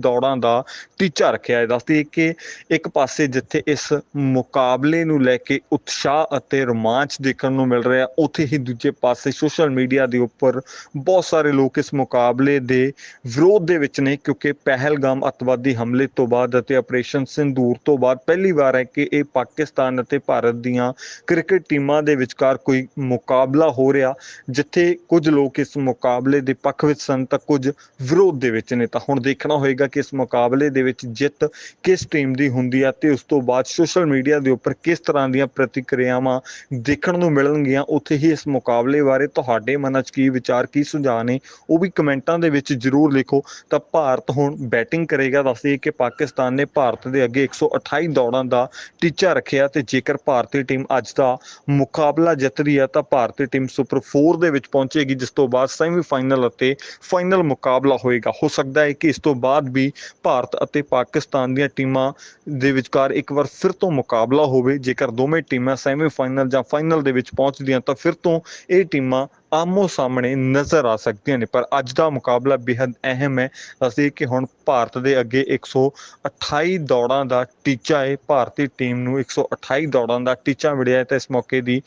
ਦੌੜਾਂ ਦਾ ਟੀਚਾ ਰੱਖਿਆ ਹੈ। ਦੱਸਦੀ ਕਿ ਇੱਕ ਪਾਸੇ ਜਿੱਥੇ ਇਸ ਮੁਕਾਬਲੇ ਨੂੰ ਲੈ ਕੇ ਉਤਸ਼ਾਹ ਅਤੇ ਰੋਮਾਂਚ ਦੇਖਣ ਨੂੰ ਮਿਲ ਰਿਹਾ, ਉੱਥੇ ਹੀ ਦੂਜੇ ਪਾਸੇ ਸੋਸ਼ਲ ਮੀਡੀਆ ਦੇ ਉੱਪਰ ਬਹੁਤ ਸਾਰੇ ਲੋਕ ਇਸ ਮੁਕਾਬਲੇ ਦੇ ਵਿਰੋਧ ਦੇ ਵਿੱਚ ਨੇ, ਕਿਉਂਕਿ ਪਹਿਲਗਾਮ ਅੱਤਵਾਦੀ ਹਮਲੇ ਤੋਂ ਬਾਅਦ ਅਤੇ ਆਪਰੇਸ਼ਨ ਸਿੰਦੂਰ ਤੋਂ ਬਾਅਦ ਪਹਿਲੀ ਵਾਰ ਹੈ ਕਿ ਇਹ ਪਾਕਿਸਤਾਨ ਅਤੇ ਭਾਰਤ ਦੀਆਂ ਕ੍ਰਿਕਟ ਟੀਮਾਂ ਦੇ ਵਿਚਕਾਰ ਕੋਈ ਮੁਕਾਬਲਾ ਹੋ ਰਿਹਾ, ਜਿੱਥੇ ਕੁਝ ਲੋਕ ਇਸ ਮੁਕਾਬਲੇ ਦੇ ਪੱਖ ਵਿੱਚ ਸਨ ਤਾਂ ਕੁਝ ਵਿਰੋਧ ਦੇ ਵਿੱਚ ਨੇ। ਤਾਂ ਹੁਣ ਦੇਖਣਾ ਹੋਏਗਾ ਕਿ ਇਸ ਮੁਕਾਬਲੇ ਦੇ ਵਿੱਚ ਜਿੱਤ ਕਿਸ ਟੀਮ ਦੀ ਹੁੰਦੀ ਹੈ ਤੇ ਉਸ ਤੋਂ ਬਾਅਦ ਸੋਸ਼ਲ ਮੀਡੀਆ ਦੇ ਉੱਪਰ ਕਿਸ ਤਰ੍ਹਾਂ ਦੀਆਂ ਪ੍ਰਤੀਕਿਰਿਆਵਾਂ ਦੇਖਣ ਨੂੰ ਮਿਲਣਗੀਆਂ, ਉੱਥੇ ਹੀ ਇਸ ਮੁਕਾਬਲੇ ਬਾਰੇ ਤੁਹਾਡੇ ਮਨਾਂ 'ਚ ਕੀ ਵਿਚਾਰ, ਕੀ ਸੁਝਾਅ ਨੇ, ਉਹ ਵੀ ਕਮੈਂਟਾਂ ਦੇ ਵਿੱਚ ਜ਼ਰੂਰ ਲਿਖੋ। ਤਾਂ ਭਾਰਤ ਹੁਣ ਬੈਟਿੰਗ ਕਰੇਗਾ ਦੱਸਦੇ ਕਿ ਪਾਕਿਸਤਾਨ ਨੇ ਭਾਰਤ ਦੇ ਅੱਗੇ 128 ਦੌੜਾਂ ਦਾ ਟੀਚਾ ਰੱਖਿਆ ਤੇ ਜੇਕਰ ਭਾਰਤੀ ਟੀਮ ਅੱਜ ਦਾ ਮੁਕਾਬਲਾ ਜਿੱਤਦੀ ਹੈ ਤਾਂ ਭਾਰਤੀ ਟੀਮ ਸੁਪਰ 4 ਦੇ ਵਿੱਚ ਪਹੁੰਚੇਗੀ, ਜਿਸ ਤੋਂ ਬਾਅਦ ਸੈਮੀਫਾਈਨਲ ਅਤੇ ਫਾਈਨਲ ਮੁਕਾਬਲਾ ਹੋਏਗਾ। ਹੋ ਸਕਦਾ ਹੈ ਕਿ ਇਸ ਤੋਂ ਬਾਅਦ ਵੀ ਭਾਰਤ ਅਤੇ ਪਾਕਿਸਤਾਨ ਦੀਆਂ ਟੀਮਾਂ ਦੇ ਵਿਚਕਾਰ ਇੱਕ ਵਾਰ ਫਿਰ ਤੋਂ ਮੁਕਾਬਲਾ ਹੋਵੇ, ਜੇਕਰ ਦੋਵੇਂ ਟੀਮਾਂ ਸੈਮੀਫਾਈਨਲ ਜਾਂ ਫਾਈਨਲ ਦੇ ਵਿੱਚ ਪਹੁੰਚਦੀਆਂ, ਤਾਂ ਫਿਰ ਤੋਂ ਇਹ ਟੀਮਾਂ ਆਮੋ ਸਾਹਮਣੇ ਨਜ਼ਰ ਆ ਸਕਦੀਆਂ ਨੇ, ਪਰ ਅੱਜ ਦਾ ਮੁਕਾਬਲਾ ਬੇहद ਅਹਿਮ ਹੈ। ਅਸੀਂ ਕਿ ਹੁਣ ਭਾਰਤ ਦੇ ਅੱਗੇ 128 ਦੌੜਾਂ ਦਾ ਟੀਚਾ ਹੈ। ਭਾਰਤੀ ਟੀਮ ਨੂੰ 128 ਦੌੜਾਂ ਦਾ ਟੀਚਾ ਮਿਲਿਆ ਹੈ ਤਾਂ ਇਸ ਮੌਕੇ ਦੀ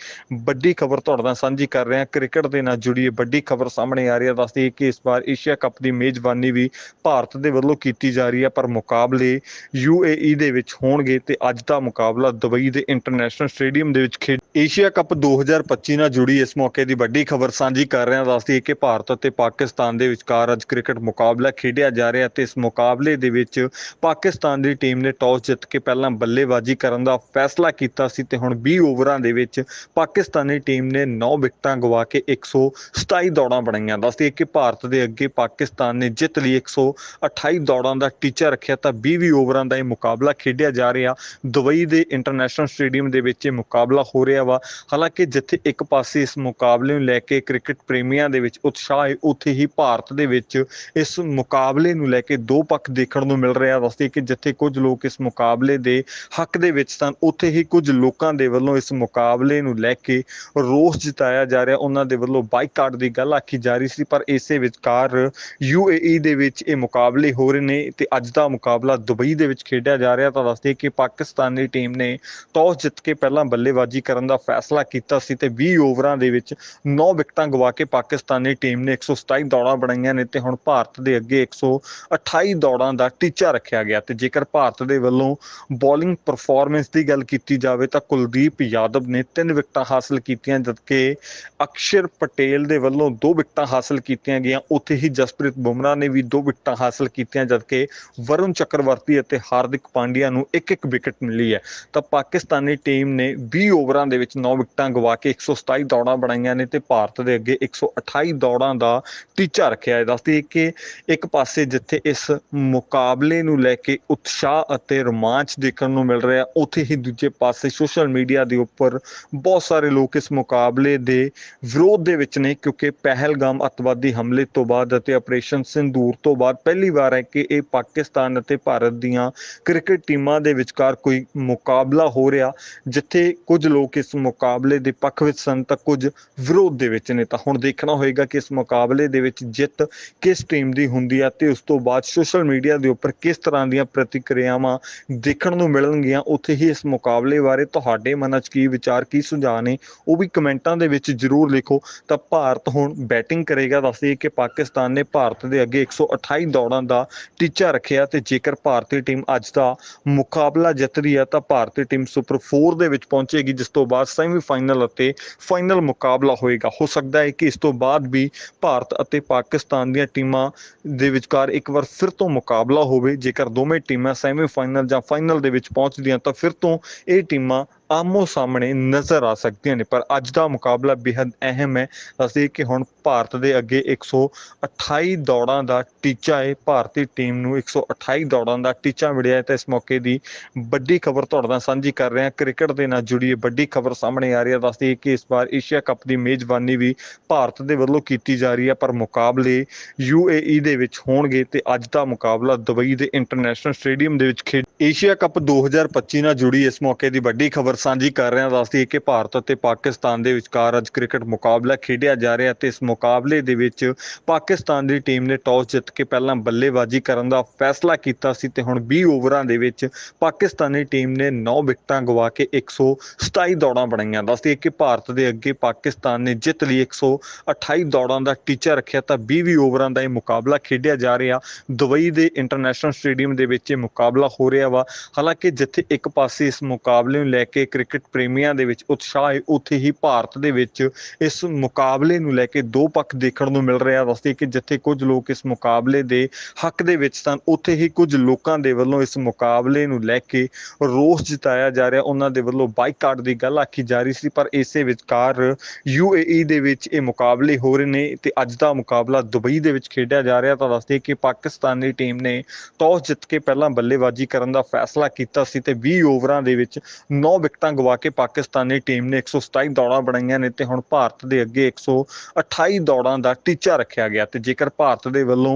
ਵੱਡੀ ਖਬਰ ਤੁਹਾਡੇ ਨਾਲ ਸਾਂਝੀ ਕਰ ਰਹੇ ਹਾਂ। ਕ੍ਰਿਕਟ ਦੇ ਨਾਲ ਜੁੜੀ ਇਹ ਵੱਡੀ ਖਬਰ ਸਾਹਮਣੇ ਆ ਰਹੀ ਹੈ। ਦੱਸਦੀ ਹੈ ਕਿ ਇਸ ਵਾਰ ਏਸ਼ੀਆ ਕੱਪ ਦੀ ਮੇਜ਼ਬਾਨੀ ਵੀ ਭਾਰਤ ਦੇ ਵੱਲੋਂ ਕੀਤੀ ਜਾ ਰਹੀ ਹੈ, ਪਰ ਮੁਕਾਬਲੇ ਯੂਏਈ ਦੇ ਵਿੱਚ ਹੋਣਗੇ ਤੇ ਅੱਜ ਦਾ ਮੁਕਾਬਲਾ ਦੁਬਈ ਦੇ ਇੰਟਰਨੈਸ਼ਨਲ ਸਟੇਡੀਅਮ ਦੇ ਵਿੱਚ ਖੇਡ ਏਸ਼ੀਆ ਕੱਪ 2025 ਨਾਲ ਜੁੜੀ ਇਸ ਮੌਕੇ ਦੀ ਵੱਡੀ ਖਬਰ ਸਾਂਝੀ ਕਰ ਰਹੇ ਹਾਂ, ਦੱਸਦੀ ਹੈ ਕਿ ਭਾਰਤ ਅਤੇ ਪਾਕਿਸਤਾਨ ਦੇ ਵਿਚਕਾਰ ਅੱਜ ਕ੍ਰਿਕਟ ਮੁਕਾਬਲਾ ਖੇਡਿਆ ਜਾ ਰਿਹਾ ਤੇ ਇਸ ਮੁਕਾਬਲੇ ਦੇ ਵਿੱਚ ਪਾਕਿਸਤਾਨ ਦੀ ਟੀਮ ਨੇ ਟਾਸ ਜਿੱਤ ਕੇ ਪਹਿਲਾਂ ਬੱਲੇਬਾਜ਼ੀ ਕਰਨ ਦਾ ਫੈਸਲਾ ਕੀਤਾ ਸੀ ਤੇ ਹੁਣ 20 ਓਵਰਾਂ ਦੇ ਵਿੱਚ ਪਾਕਿਸਤਾਨੀ ਟੀਮ ਨੇ 9 ਵਿਕਟਾਂ ਗਵਾ ਕੇ 127 ਦੌੜਾਂ ਬਣਾਈਆਂ। ਦੱਸਦੀ ਹੈ ਕਿ ਭਾਰਤ ਦੇ ਅੱਗੇ ਪਾਕਿਸਤਾਨ ਨੇ ਜਿੱਤ ਲਈ 128 ਦੌੜਾਂ ਦਾ ਟੀਚਾ ਰੱਖਿਆ, ਤਾਂ 20 ਓਵਰਾਂ ਦਾ ਇਹ ਮੁਕਾਬਲਾ ਖੇਡਿਆ ਜਾ ਰਿਹਾ। ਦੁਬਈ ਦੇ ਇੰਟਰਨੈਸ਼ਨਲ ਸਟੇਡੀਅਮ ਦੇ ਵਿੱਚ ਇਹ ਮੁਕਾਬਲਾ ਹੋ ਰਿਹਾ ਵਾ। ਹਾਲਾਂਕਿ ਜਿੱਥੇ ਇੱਕ ਪਾਸੇ ਇਸ ਮੁਕਾਬਲੇ ਨੂੰ ਲੈ ਕੇ ਕ੍ਰਿਕਟ ਪ੍ਰੇਮੀਆਂ ਦੇ ਵਿੱਚ ਉਤਸ਼ਾਹ ਹੈ, ਉੱਥੇ ਹੀ ਭਾਰਤ ਦੇ ਵਿੱਚ ਇਸ ਮੁਕਾਬਲੇ ਨੂੰ ਲੈ ਕੇ ਦੋ ਪੱਖ ਦੇਖਣ ਨੂੰ ਮਿਲ ਰਿਹਾ, ਦੱਸਦੇ ਕਿ ਜਿੱਥੇ ਕੁਝ ਲੋਕ ਇਸ ਮੁਕਾਬਲੇ ਦੇ ਹੱਕ ਦੇ ਵਿੱਚ ਸਨ, ਉੱਥੇ ਹੀ ਕੁਝ ਲੋਕਾਂ ਦੇ ਵੱਲੋਂ ਇਸ ਮੁਕਾਬਲੇ ਨੂੰ ਲੈ ਕੇ ਰੋਸ ਜਤਾਇਆ ਜਾ ਰਿਹਾ, ਉਹਨਾਂ ਦੇ ਵੱਲੋਂ ਬਾਈਕਾਟ ਦੀ ਗੱਲ ਆਖੀ ਜਾ ਰਹੀ ਸੀ, ਪਰ ਇਸੇ ਵਿਚਕਾਰ ਯੂਏਈ ਦੇ ਵਿੱਚ ਇਹ ਮੁਕਾਬਲੇ ਹੋ ਰਹੇ ਨੇ ਤੇ ਅੱਜ ਦਾ ਮੁਕਾਬਲਾ ਦੁਬਈ ਦੇ ਵਿੱਚ ਖੇਡਿਆ ਜਾ ਰਿਹਾ, ਤਾਂ ਦੱਸਦੇ ਕਿ ਪਾਕਿਸਤਾਨੀ ਟੀਮ ਨੇ ਟਾਸ ਜਿੱਤ ਕੇ ਪਹਿਲਾਂ ਬੱਲੇਬਾਜ਼ੀ ਕਰਨ ਦਾ ਫੈਸਲਾ ਕੀਤਾ ਸੀ ਤੇ 20 ਓਵਰਾਂ ਦੇ ਵਿੱਚ 9 ਵਿਕਟਾਂ ਵਿਕਟਾਂ ਗਵਾ ਕੇ ਪਾਕਿਸਤਾਨੀ ਟੀਮ ਨੇ 127 ਦੌੜਾਂ ਬਣਾਈਆਂ ਨੇ ਤੇ ਹੁਣ ਭਾਰਤ ਦੇ ਅੱਗੇ 128 ਦੌੜਾਂ ਦਾ ਟੀਚਾ ਰੱਖਿਆ ਗਿਆ ਤੇ ਜੇਕਰ ਭਾਰਤ ਦੇ ਵੱਲੋਂ ਬੋਲਿੰਗ ਪਰਫਾਰਮੈਂਸ ਦੀ ਗੱਲ ਕੀਤੀ ਜਾਵੇ ਤਾਂ ਕੁਲਦੀਪ ਯਾਦਵ ਨੇ 3 ਵਿਕਟਾਂ ਹਾਸਲ ਕੀਤੀਆਂ, ਜਦਕਿ ਅਕਸ਼ਰ ਪਟੇਲ ਦੇ ਵੱਲੋਂ 2 ਵਿਕਟਾਂ ਹਾਸਲ ਕੀਤੀਆਂ ਗਈਆਂ। ਉੱਥੇ ਹੀ ਜਸਪ੍ਰੀਤ ਬੁਮਰਾਹ ਨੇ ਵੀ 2 ਵਿਕਟਾਂ ਹਾਸਲ ਕੀਤੀਆਂ, ਜਦਕਿ ਵਰੁਣ ਚੱਕਰਵਰਤੀ ਅਤੇ ਹਾਰਦਿਕ ਪਾਂਡਿਆ ਨੂੰ ਇੱਕ ਇੱਕ ਵਿਕਟ ਮਿਲੀ ਹੈ। ਤਾਂ ਪਾਕਿਸਤਾਨੀ ਟੀਮ ਨੇ 20 ਓਵਰਾਂ ਦੇ ਵਿੱਚ 9 ਵਿਕਟਾਂ ਗਵਾ ਕੇ 127 ਦੌੜਾਂ ਬਣਾਈਆਂ ਨੇ ਤੇ ਭਾਰਤ ਦੇ ਅੱਗੇ 128 ਦੌੜਾਂ ਦਾ ਟੀਚਾ ਰੱਖਿਆ ਹੈ। ਦੱਸਦੀ ਹੈ ਕਿ ਇੱਕ ਪਾਸੇ ਜਿੱਥੇ ਇਸ ਮੁਕਾਬਲੇ ਨੂੰ ਲੈ ਕੇ ਉਤਸ਼ਾਹ ਅਤੇ ਰੋਮਾਂਚ ਦੇਖਣ ਨੂੰ ਮਿਲ ਰਿਹਾ, ਉੱਥੇ ਹੀ ਦੂਜੇ ਪਾਸੇ ਸੋਸ਼ਲ ਮੀਡੀਆ ਦੇ ਉੱਪਰ ਬਹੁਤ ਸਾਰੇ ਲੋਕ ਇਸ ਮੁਕਾਬਲੇ ਦੇ ਵਿਰੋਧ ਦੇ ਵਿੱਚ ਨੇ, ਕਿਉਂਕਿ ਪਹਿਲਗਾਮ ਅੱਤਵਾਦੀ ਹਮਲੇ ਤੋਂ ਬਾਅਦ ਅਤੇ ਆਪਰੇਸ਼ਨ ਸਿੰਦੂਰ ਤੋਂ ਬਾਅਦ ਪਹਿਲੀ ਵਾਰ ਹੈ ਕਿ ਇਹ ਪਾਕਿਸਤਾਨ ਅਤੇ ਭਾਰਤ ਦੀਆਂ ਕ੍ਰਿਕਟ ਟੀਮਾਂ ਦੇ ਵਿਚਕਾਰ ਕੋਈ ਮੁਕਾਬਲਾ ਹੋ ਰਿਹਾ, ਜਿੱਥੇ ਕੁਝ ਲੋਕ ਇਸ ਮੁਕਾਬਲੇ ਦੇ ਪੱਖ ਵਿੱਚ ਸਨ ਤਾਂ ਕੁਝ ਵਿਰੋਧ ਦੇ ਵਿੱਚ ਨੇ, ਤਾਂ ਹੁਣ ਦੇਖਣਾ ਹੋਏਗਾ ਕਿ ਇਸ ਮੁਕਾਬਲੇ ਦੇ ਵਿੱਚ ਜਿੱਤ ਕਿਸ ਟੀਮ ਦੀ ਹੁੰਦੀ ਹੈ ਤੇ ਉਸ ਤੋਂ ਬਾਅਦ ਸੋਸ਼ਲ ਮੀਡੀਆ ਦੇ ਉੱਪਰ ਕਿਸ ਤਰ੍ਹਾਂ ਦੀਆਂ ਪ੍ਰਤੀਕਿਰਿਆਵਾਂ ਦੇਖਣ ਨੂੰ ਮਿਲਣਗੀਆਂ, ਉੱਥੇ ਹੀ ਇਸ ਮੁਕਾਬਲੇ ਬਾਰੇ ਤੁਹਾਡੇ ਮਨਾਂ 'ਚ ਕੀ ਵਿਚਾਰ, ਕੀ ਸੁਝਾਅ ਨੇ, ਉਹ ਵੀ ਕਮੈਂਟਾਂ ਦੇ ਵਿੱਚ ਜ਼ਰੂਰ ਲਿਖੋ। ਤਾਂ ਭਾਰਤ ਹੁਣ ਬੈਟਿੰਗ ਕਰੇਗਾ ਦੱਸਦੇ ਕਿ ਪਾਕਿਸਤਾਨ ਨੇ ਭਾਰਤ ਦੇ ਅੱਗੇ 128 ਦੌੜਾਂ ਦਾ ਟੀਚਾ ਰੱਖਿਆ ਤੇ ਜੇਕਰ ਭਾਰਤੀ ਟੀਮ ਅੱਜ ਦਾ ਮੁਕਾਬਲਾ ਜਿੱਤਦੀ ਹੈ ਤਾਂ ਭਾਰਤੀ ਟੀਮ ਸੁਪਰ 4 ਦੇ ਵਿੱਚ ਪਹੁੰਚੇਗੀ, ਜਿਸ ਤੋਂ ਬਾਅਦ ਸੈਮੀ ਫਾਈਨਲ ਅਤੇ ਫਾਈਨਲ ਮੁਕਾਬਲਾ ਹੋਏਗਾ। ਹੋ ਸਕਦਾ ਹੈ ਕਿ ਇਸ ਤੋਂ ਬਾਅਦ ਵੀ ਭਾਰਤ ਅਤੇ ਪਾਕਿਸਤਾਨ ਦੀਆਂ ਟੀਮਾਂ ਦੇ ਵਿਚਕਾਰ ਇੱਕ ਵਾਰ ਫਿਰ ਤੋਂ ਮੁਕਾਬਲਾ ਹੋਵੇ। ਜੇਕਰ ਦੋਵੇਂ ਟੀਮਾਂ ਸੈਮੀਫਾਈਨਲ ਜਾਂ ਫਾਈਨਲ ਦੇ ਵਿੱਚ ਪਹੁੰਚਦੀਆਂ ਤਾਂ ਫਿਰ ਤੋਂ ਇਹ ਟੀਮਾਂ ਆਮੋ ਸਾਹਮਣੇ ਨਜ਼ਰ ਆ ਸਕਦੀਆਂ ਨੇ, ਪਰ ਅੱਜ ਦਾ ਮੁਕਾਬਲਾ ਬੇहद ਅਹਿਮ ਹੈ। ਅਸੀਂ ਕਿ ਹੁਣ ਭਾਰਤ ਦੇ ਅੱਗੇ 128 ਦੌੜਾਂ ਦਾ ਟੀਚਾ ਹੈ। ਭਾਰਤੀ ਟੀਮ ਨੂੰ 128 ਦੌੜਾਂ ਦਾ ਟੀਚਾ ਮਿਲਿਆ ਹੈ। ਤਾਂ ਇਸ ਮੌਕੇ ਦੀ ਵੱਡੀ ਖਬਰ ਤੁਹਾਡੇ ਨਾਲ ਸਾਂਝੀ ਕਰ ਰਹੇ ਹਾਂ। ਕ੍ਰਿਕਟ ਦੇ ਨਾਲ ਜੁੜੀ ਇਹ ਵੱਡੀ ਖਬਰ ਸਾਹਮਣੇ ਆ ਰਹੀ ਹੈ। ਦੱਸਦੀ ਹੈ ਕਿ ਇਸ ਵਾਰ ਏਸ਼ੀਆ ਕੱਪ ਦੀ ਮੇਜ਼ਬਾਨੀ ਵੀ ਭਾਰਤ ਦੇ ਵੱਲੋਂ ਕੀਤੀ ਜਾ ਰਹੀ ਹੈ। ਪਰ ਮੁਕਾਬਲੇ ਯੂਏਈ ਦੇ ਵਿੱਚ ਹੋਣਗੇ ਤੇ ਅੱਜ ਦਾ ਮੁਕਾਬਲਾ ਦੁਬਈ ਦੇ ਇੰਟਰਨੈਸ਼ਨਲ ਸਟੇਡੀਅਮ ਦੇ ਵਿੱਚ ਖੇਡ ਏਸ਼ੀਆ ਕੱਪ 2025 ਨਾਲ ਜੁੜੀ ਇਸ ਮੌਕੇ ਦੀ ਵੱਡੀ ਖਬਰ ਖਬਰ ਸਾਂਝੀ ਕਰ ਰਹੇ ਹਾਂ ਦੱਸਦੀ ਕਿ ਭਾਰਤ ਅਤੇ ਪਾਕਿਸਤਾਨ ਦੇ ਵਿਚਕਾਰ ਅੱਜ ਕ੍ਰਿਕਟ ਮੁਕਾਬਲਾ ਖੇਡਿਆ ਜਾ ਰਿਹਾ ਤੇ ਇਸ ਮੁਕਾਬਲੇ ਦੇ ਵਿੱਚ ਪਾਕਿਸਤਾਨ ਦੀ ਟੀਮ ਨੇ ਟਾਸ ਜਿੱਤ ਕੇ ਪਹਿਲਾਂ ਬੱਲੇਬਾਜ਼ੀ ਕਰਨ ਦਾ ਫੈਸਲਾ ਕੀਤਾ ਸੀ ਤੇ ਹੁਣ 20 ਓਵਰਾਂ ਦੇ ਵਿੱਚ ਪਾਕਿਸਤਾਨੀ ਟੀਮ ਨੇ 9 ਵਿਕਟਾਂ ਗਵਾ ਕੇ 127 ਦੌੜਾਂ ਬਣਾਈਆਂ। ਦੱਸਦੀ ਕਿ ਭਾਰਤ ਦੇ ਅੱਗੇ ਪਾਕਿਸਤਾਨ ਨੇ ਜਿੱਤ ਲਈ 128 ਦੌੜਾਂ ਦਾ ਟੀਚਾ ਰੱਖਿਆ, ਤਾਂ 20 ਓਵਰਾਂ ਦਾ ਇਹ ਮੁਕਾਬਲਾ ਖੇਡਿਆ ਜਾ ਰਿਹਾ। ਦੁਬਈ ਦੇ ਇੰਟਰਨੈਸ਼ਨਲ ਸਟੇਡੀਅਮ ਦੇ ਵਿੱਚ ਇਹ ਮੁਕਾਬਲਾ ਹੋ ਰਿਹਾ ਵਾ। ਹਾਲਾਂਕਿ ਜਿੱਥੇ ਇੱਕ ਪਾਸੇ ਇਸ ਮੁਕਾਬਲੇ ਨੂੰ ਲੈ ਕੇ ਕ੍ਰਿਕਟ ਪ੍ਰੇਮੀਆਂ ਦੇ ਵਿੱਚ ਉਤਸ਼ਾਹ ਹੈ, ਉੱਥੇ ਹੀ ਭਾਰਤ ਦੇ ਵਿੱਚ ਇਸ ਮੁਕਾਬਲੇ ਨੂੰ ਲੈ ਕੇ ਦੋ ਪੱਖ ਦੇਖਣ ਨੂੰ ਮਿਲ ਰਿਹਾ ਦੱਸਦੇ ਕਿ ਜਿੱਥੇ ਕੁਝ ਲੋਕ ਇਸ ਮੁਕਾਬਲੇ ਦੇ ਹੱਕ ਦੇ ਵਿੱਚ ਸਨ, ਉੱਥੇ ਹੀ ਕੁਝ ਲੋਕਾਂ ਦੇ ਵੱਲੋਂ ਇਸ ਮੁਕਾਬਲੇ ਨੂੰ ਲੈ ਕੇ ਰੋਸ ਜਤਾਇਆ ਜਾ ਰਿਹਾ। ਉਹਨਾਂ ਦੇ ਵੱਲੋਂ ਬਾਈਕਾਟ ਦੀ ਗੱਲ ਆਖੀ ਜਾ ਰਹੀ ਸੀ, ਪਰ ਇਸੇ ਵਿਚਕਾਰ ਯੂਏਈ ਦੇ ਵਿੱਚ ਇਹ ਮੁਕਾਬਲੇ ਹੋ ਰਹੇ ਨੇ ਤੇ ਅੱਜ ਦਾ ਮੁਕਾਬਲਾ ਦੁਬਈ ਦੇ ਵਿੱਚ ਖੇਡਿਆ ਜਾ ਰਿਹਾ ਤਾਂ ਦੱਸਦੇ ਕਿ ਪਾਕਿਸਤਾਨੀ ਟੀਮ ਨੇ ਟਾਸ ਜਿੱਤ ਕੇ ਪਹਿਲਾਂ ਬੱਲੇਬਾਜ਼ੀ ਕਰਨ ਦਾ ਫੈਸਲਾ ਕੀਤਾ ਸੀ ਤੇ 20 ਓਵਰਾਂ ਦੇ ਵਿੱਚ 9 ਵਿਕਟਾਂ ਗਵਾ ਕੇ ਪਾਕਿਸਤਾਨੀ ਟੀਮ ਨੇ 127 ਦੌੜਾਂ ਬਣਾਈਆਂ ਨੇ ਤੇ ਹੁਣ ਭਾਰਤ ਦੇ ਅੱਗੇ 128 ਦੌੜਾਂ ਦਾ ਟੀਚਾ ਰੱਖਿਆ ਗਿਆ ਤੇ ਜੇਕਰ ਭਾਰਤ ਦੇ ਵੱਲੋਂ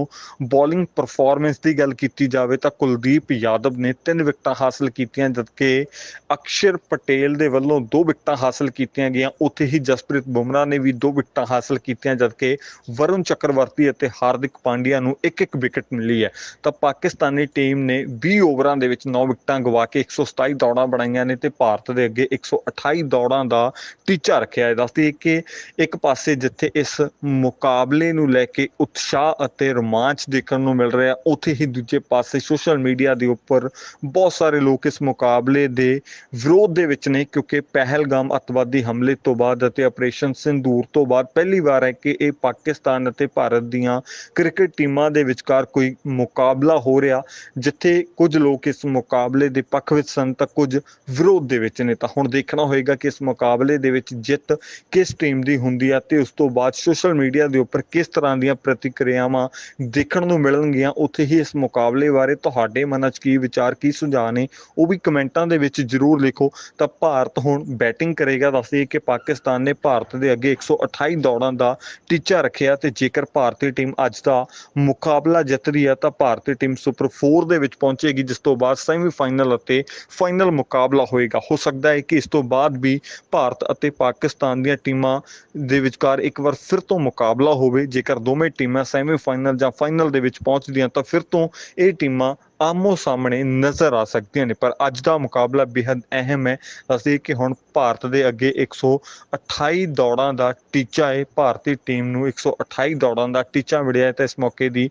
ਬੋਲਿੰਗ ਪਰਫਾਰਮੈਂਸ ਦੀ ਗੱਲ ਕੀਤੀ ਜਾਵੇ ਤਾਂ ਕੁਲਦੀਪ ਯਾਦਵ ਨੇ 3 ਵਿਕਟਾਂ ਹਾਸਲ ਕੀਤੀਆਂ, ਜਦਕਿ ਅਕਸ਼ਰ ਪਟੇਲ ਦੇ ਵੱਲੋਂ 2 ਵਿਕਟਾਂ ਹਾਸਲ ਕੀਤੀਆਂ ਗਈਆਂ। ਉੱਥੇ ਹੀ ਜਸਪ੍ਰੀਤ ਬੁਮਰਾਹ ਨੇ ਵੀ 2 ਵਿਕਟਾਂ ਹਾਸਲ ਕੀਤੀਆਂ, ਜਦਕਿ ਵਰੁਣ ਚੱਕਰਵਰਤੀ ਅਤੇ ਹਾਰਦਿਕ ਪਾਂਡਿਆ ਨੂੰ ਇੱਕ ਇੱਕ ਵਿਕਟ ਮਿਲੀ ਹੈ। ਤਾਂ ਪਾਕਿਸਤਾਨੀ ਟੀਮ ਨੇ 20 ਓਵਰਾਂ ਦੇ ਵਿੱਚ 9 ਵਿਕਟਾਂ ਗਵਾ ਕੇ 127 ਦੌੜਾਂ ਬਣਾਈਆਂ ਨੇ ਤੇ ਭਾਰਤ ਦੇ ਅੱਗੇ 128 ਦੌੜਾਂ ਦਾ ਟੀਚਾ ਰੱਖਿਆ ਹੈ। ਦੱਸਦੀ ਕਿ ਇੱਕ ਪਾਸੇ ਜਿੱਥੇ ਇਸ ਮੁਕਾਬਲੇ ਨੂੰ ਲੈ ਕੇ ਉਤਸ਼ਾਹ ਅਤੇ ਰੋਮਾਂਚ ਦੇਖਣ ਨੂੰ ਮਿਲ ਰਿਹਾ, ਉੱਥੇ ਹੀ ਦੂਜੇ ਪਾਸੇ ਸੋਸ਼ਲ ਮੀਡੀਆ ਦੇ ਉੱਪਰ ਬਹੁਤ ਸਾਰੇ ਲੋਕ ਇਸ ਮੁਕਾਬਲੇ ਦੇ ਵਿਰੋਧ ਦੇ ਵਿੱਚ ਨੇ, ਕਿਉਂਕਿ ਪਹਿਲਗਾਮ ਅੱਤਵਾਦੀ ਹਮਲੇ ਤੋਂ ਬਾਅਦ ਅਤੇ ਆਪਰੇਸ਼ਨ ਸਿੰਦੂਰ ਤੋਂ ਬਾਅਦ ਪਹਿਲੀ ਵਾਰ ਹੈ ਕਿ ਇਹ ਪਾਕਿਸਤਾਨ ਅਤੇ ਭਾਰਤ ਦੀਆਂ ਕ੍ਰਿਕਟ ਟੀਮਾਂ ਦੇ ਵਿਚਕਾਰ ਕੋਈ ਮੁਕਾਬਲਾ ਹੋ ਰਿਹਾ, ਜਿੱਥੇ ਕੁਝ ਲੋਕ ਇਸ ਮੁਕਾਬਲੇ ਦੇ ਪੱਖ ਵਿੱਚ ਸਨ ਤਾਂ ਕੁਝ ਵਿਰੋਧ ਦੇ ਵਿੱਚ ਨੇ, ਤਾਂ ਹੁਣ ਦੇਖਣਾ ਹੋਏਗਾ ਕਿ ਇਸ ਮੁਕਾਬਲੇ ਦੇ ਵਿੱਚ ਜਿੱਤ ਕਿਸ ਟੀਮ ਦੀ ਹੁੰਦੀ ਹੈ ਤੇ ਉਸ ਤੋਂ ਬਾਅਦ ਸੋਸ਼ਲ ਮੀਡੀਆ ਦੇ ਉੱਪਰ ਕਿਸ ਤਰ੍ਹਾਂ ਦੀਆਂ ਪ੍ਰਤੀਕਿਰਿਆਵਾਂ ਦੇਖਣ ਨੂੰ ਮਿਲਣਗੀਆਂ, ਉੱਥੇ ਹੀ ਇਸ ਮੁਕਾਬਲੇ ਬਾਰੇ ਤੁਹਾਡੇ ਮਨਾਂ 'ਚ ਕੀ ਵਿਚਾਰ, ਕੀ ਸੁਝਾਅ ਨੇ, ਉਹ ਵੀ ਕਮੈਂਟਾਂ ਦੇ ਵਿੱਚ ਜ਼ਰੂਰ ਲਿਖੋ। ਤਾਂ ਭਾਰਤ ਹੁਣ ਬੈਟਿੰਗ ਕਰੇਗਾ ਦੱਸਦੇ ਕਿ ਪਾਕਿਸਤਾਨ ਨੇ ਭਾਰਤ ਦੇ ਅੱਗੇ 128 ਦੌੜਾਂ ਦਾ ਟੀਚਾ ਰੱਖਿਆ ਤੇ ਜੇਕਰ ਭਾਰਤੀ ਟੀਮ ਅੱਜ ਦਾ ਮੁਕਾਬਲਾ ਜਿੱਤਦੀ ਹੈ ਤਾਂ ਭਾਰਤੀ ਟੀਮ ਸੁਪਰ 4 ਦੇ ਵਿੱਚ ਪਹੁੰਚੇਗੀ, ਜਿਸ ਤੋਂ ਬਾਅਦ ਸੈਮੀਫਾਈਨਲ ਅਤੇ ਫਾਈਨਲ ਮੁਕਾਬਲਾ ਹੋਏਗਾ। ਹੋ ਸਕਦਾ ਹੈ ਕਿ ਇਸ ਤੋਂ ਬਾਅਦ ਵੀ ਭਾਰਤ ਅਤੇ ਪਾਕਿਸਤਾਨ ਦੀਆਂ ਟੀਮਾਂ ਦੇ ਵਿਚਕਾਰ ਇੱਕ ਵਾਰ ਫਿਰ ਤੋਂ ਮੁਕਾਬਲਾ ਹੋਵੇ, ਜੇਕਰ ਦੋਵੇਂ ਟੀਮਾਂ ਸੈਮੀਫਾਈਨਲ ਜਾਂ ਫਾਈਨਲ ਦੇ ਵਿੱਚ ਪਹੁੰਚਦੀਆਂ, ਤਾਂ ਫਿਰ ਤੋਂ ਇਹ ਟੀਮਾਂ ਆਮੋ ਸਾਹਮਣੇ ਨਜ਼ਰ ਆ ਸਕਦੀਆਂ ਨੇ, ਪਰ ਅੱਜ ਦਾ ਮੁਕਾਬਲਾ ਬੇहद ਅਹਿਮ ਹੈ। ਅਸੀਂ ਕਿ ਹੁਣ ਭਾਰਤ ਦੇ ਅੱਗੇ 128 ਦੌੜਾਂ ਦਾ ਟੀਚਾ ਹੈ। ਭਾਰਤੀ ਟੀਮ ਨੂੰ 128 ਦੌੜਾਂ ਦਾ ਟੀਚਾ ਮਿਲਿਆ ਹੈ ਤਾਂ ਇਸ ਮੌਕੇ ਦੀ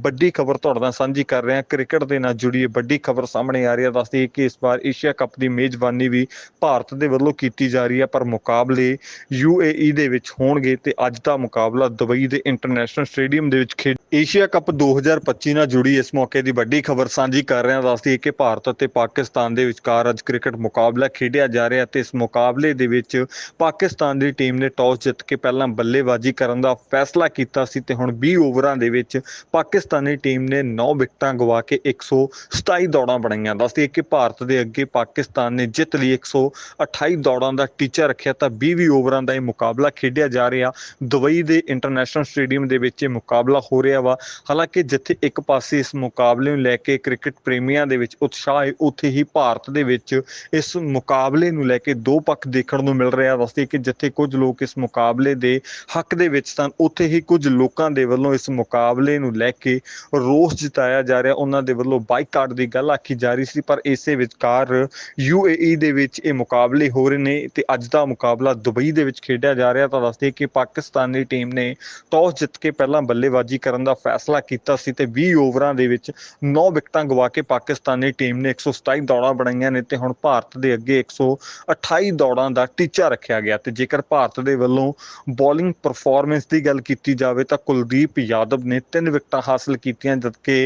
ਵੱਡੀ ਖਬਰ ਤੁਹਾਡੇ ਨਾਲ ਸਾਂਝੀ ਕਰ ਰਹੇ ਹਾਂ। ਕ੍ਰਿਕਟ ਦੇ ਨਾਲ ਜੁੜੀ ਇਹ ਵੱਡੀ ਖਬਰ ਸਾਹਮਣੇ ਆ ਰਹੀ ਹੈ। ਦੱਸਦੀ ਹੈ ਕਿ ਇਸ ਵਾਰ ਏਸ਼ੀਆ ਕੱਪ ਦੀ ਮੇਜ਼ਬਾਨੀ ਵੀ ਭਾਰਤ ਦੇ ਵੱਲੋਂ ਕੀਤੀ ਜਾ ਰਹੀ ਹੈ, ਪਰ ਮੁਕਾਬਲੇ ਯੂਏਈ ਦੇ ਵਿੱਚ ਹੋਣਗੇ ਤੇ ਅੱਜ ਦਾ ਮੁਕਾਬਲਾ ਦੁਬਈ ਦੇ ਇੰਟਰਨੈਸ਼ਨਲ ਸਟੇਡੀਅਮ ਦੇ ਵਿੱਚ ਖੇਡ ਏਸ਼ੀਆ ਕੱਪ 2025 ਨਾਲ ਜੁੜੀ ਇਸ ਮੌਕੇ ਦੀ ਵੱਡੀ ਖਬਰ ਸਾਂਝੀ ਕਰ ਰਹੇ ਹਾਂ, ਦੱਸਦੀ ਹੈ ਕਿ ਭਾਰਤ ਅਤੇ ਪਾਕਿਸਤਾਨ ਦੇ ਵਿਚਕਾਰ ਅੱਜ ਕ੍ਰਿਕਟ ਮੁਕਾਬਲਾ ਖੇਡਿਆ ਜਾ ਰਿਹਾ ਤੇ ਇਸ ਮੁਕਾਬਲੇ ਦੇ ਵਿੱਚ ਪਾਕਿਸਤਾਨ ਦੀ ਟੀਮ ਨੇ ਟਾਸ ਜਿੱਤ ਕੇ ਪਹਿਲਾਂ ਬੱਲੇਬਾਜ਼ੀ ਕਰਨ ਦਾ ਫੈਸਲਾ ਕੀਤਾ ਸੀ ਤੇ ਹੁਣ 20 ਓਵਰਾਂ ਦੇ ਵਿੱਚ ਪਾਕਿਸਤਾਨੀ ਟੀਮ ਨੇ 9 ਵਿਕਟਾਂ ਗਵਾ ਕੇ 127 ਦੌੜਾਂ ਬਣਾਈਆਂ। ਦੱਸਦੀ ਹੈ ਕਿ ਭਾਰਤ ਦੇ ਅੱਗੇ ਪਾਕਿਸਤਾਨ ਨੇ ਜਿੱਤ ਲਈ 128 ਦੌੜਾਂ ਦਾ ਟੀਚਾ ਰੱਖਿਆ, ਤਾਂ 20 ਓਵਰਾਂ ਦਾ ਇਹ ਮੁਕਾਬਲਾ ਖੇਡਿਆ ਜਾ ਰਿਹਾ। ਦੁਬਈ ਦੇ ਇੰਟਰਨੈਸ਼ਨਲ ਸਟੇਡੀਅਮ ਦੇ ਵਿੱਚ ਇਹ ਮੁਕਾਬਲਾ ਹੋ ਰਿਹਾ ਵਾ। ਹਾਲਾਂਕਿ ਜਿੱਥੇ ਇੱਕ ਪਾਸੇ ਇਸ ਮੁਕਾਬਲੇ ਨੂੰ ਲੈ ਕੇ ਕ੍ਰਿਕਟ ਪ੍ਰੇਮੀਆਂ ਦੇ ਵਿੱਚ ਉਤਸ਼ਾਹ ਹੈ, ਉੱਥੇ ਹੀ ਭਾਰਤ ਦੇ ਵਿੱਚ ਇਸ ਮੁਕਾਬਲੇ ਨੂੰ ਲੈ ਕੇ ਦੋ ਪੱਖ ਦੇਖਣ ਨੂੰ ਮਿਲ ਰਿਹਾ ਦੱਸਦੇ ਕਿ ਜਿੱਥੇ ਕੁਝ ਲੋਕ ਇਸ ਮੁਕਾਬਲੇ ਦੇ ਹੱਕ ਦੇ ਵਿੱਚ ਸਨ, ਉੱਥੇ ਹੀ ਕੁਝ ਲੋਕਾਂ ਦੇ ਵੱਲੋਂ ਇਸ ਮੁਕਾਬਲੇ ਨੂੰ ਲੈ ਕੇ ਰੋਸ ਜਤਾਇਆ ਜਾ ਰਿਹਾ। ਉਹਨਾਂ ਦੇ ਵੱਲੋਂ ਬਾਈਕਾਟ ਦੀ ਗੱਲ ਆਖੀ ਜਾ ਰਹੀ ਸੀ, ਪਰ ਇਸੇ ਵਿਚਕਾਰ ਯੂਏਈ ਦੇ ਵਿੱਚ ਇਹ ਮੁਕਾਬਲੇ ਹੋ ਰਹੇ ਨੇ ਤੇ ਅੱਜ ਦਾ ਮੁਕਾਬਲਾ ਦੁਬਈ ਦੇ ਵਿੱਚ ਖੇਡਿਆ ਜਾ ਰਿਹਾ। ਤਾਂ ਦੱਸਦੇ ਕਿ ਪਾਕਿਸਤਾਨੀ ਟੀਮ ਨੇ ਟਾਸ ਜਿੱਤ ਕੇ ਪਹਿਲਾਂ ਬੱਲੇਬਾਜ਼ੀ ਕਰਨ ਦਾ ਫੈਸਲਾ ਕੀਤਾ ਸੀ ਤੇ 20 ਓਵਰਾਂ ਦੇ ਵਿੱਚ 9 ਵਿਕਟਾਂ ਗਵਾ ਕੇ ਪਾਕਿਸਤਾਨੀ ਟੀਮ ਨੇ 127 ਦੌੜਾਂ ਬਣਾਈਆਂ ਨੇ ਤੇ ਹੁਣ ਭਾਰਤ ਦੇ ਅੱਗੇ 128 ਦੌੜਾਂ ਦਾ ਟੀਚਾ ਰੱਖਿਆ ਗਿਆ ਤੇ ਜੇਕਰ ਭਾਰਤ ਦੇ ਵੱਲੋਂ ਬੋਲਿੰਗ ਪਰਫਾਰਮੈਂਸ ਦੀ ਗੱਲ ਕੀਤੀ ਜਾਵੇ ਤਾਂ ਕੁਲਦੀਪ ਯਾਦਵ ਨੇ 3 ਵਿਕਟਾਂ ਹਾਸਲ ਕੀਤੀਆਂ ਜਦਕਿ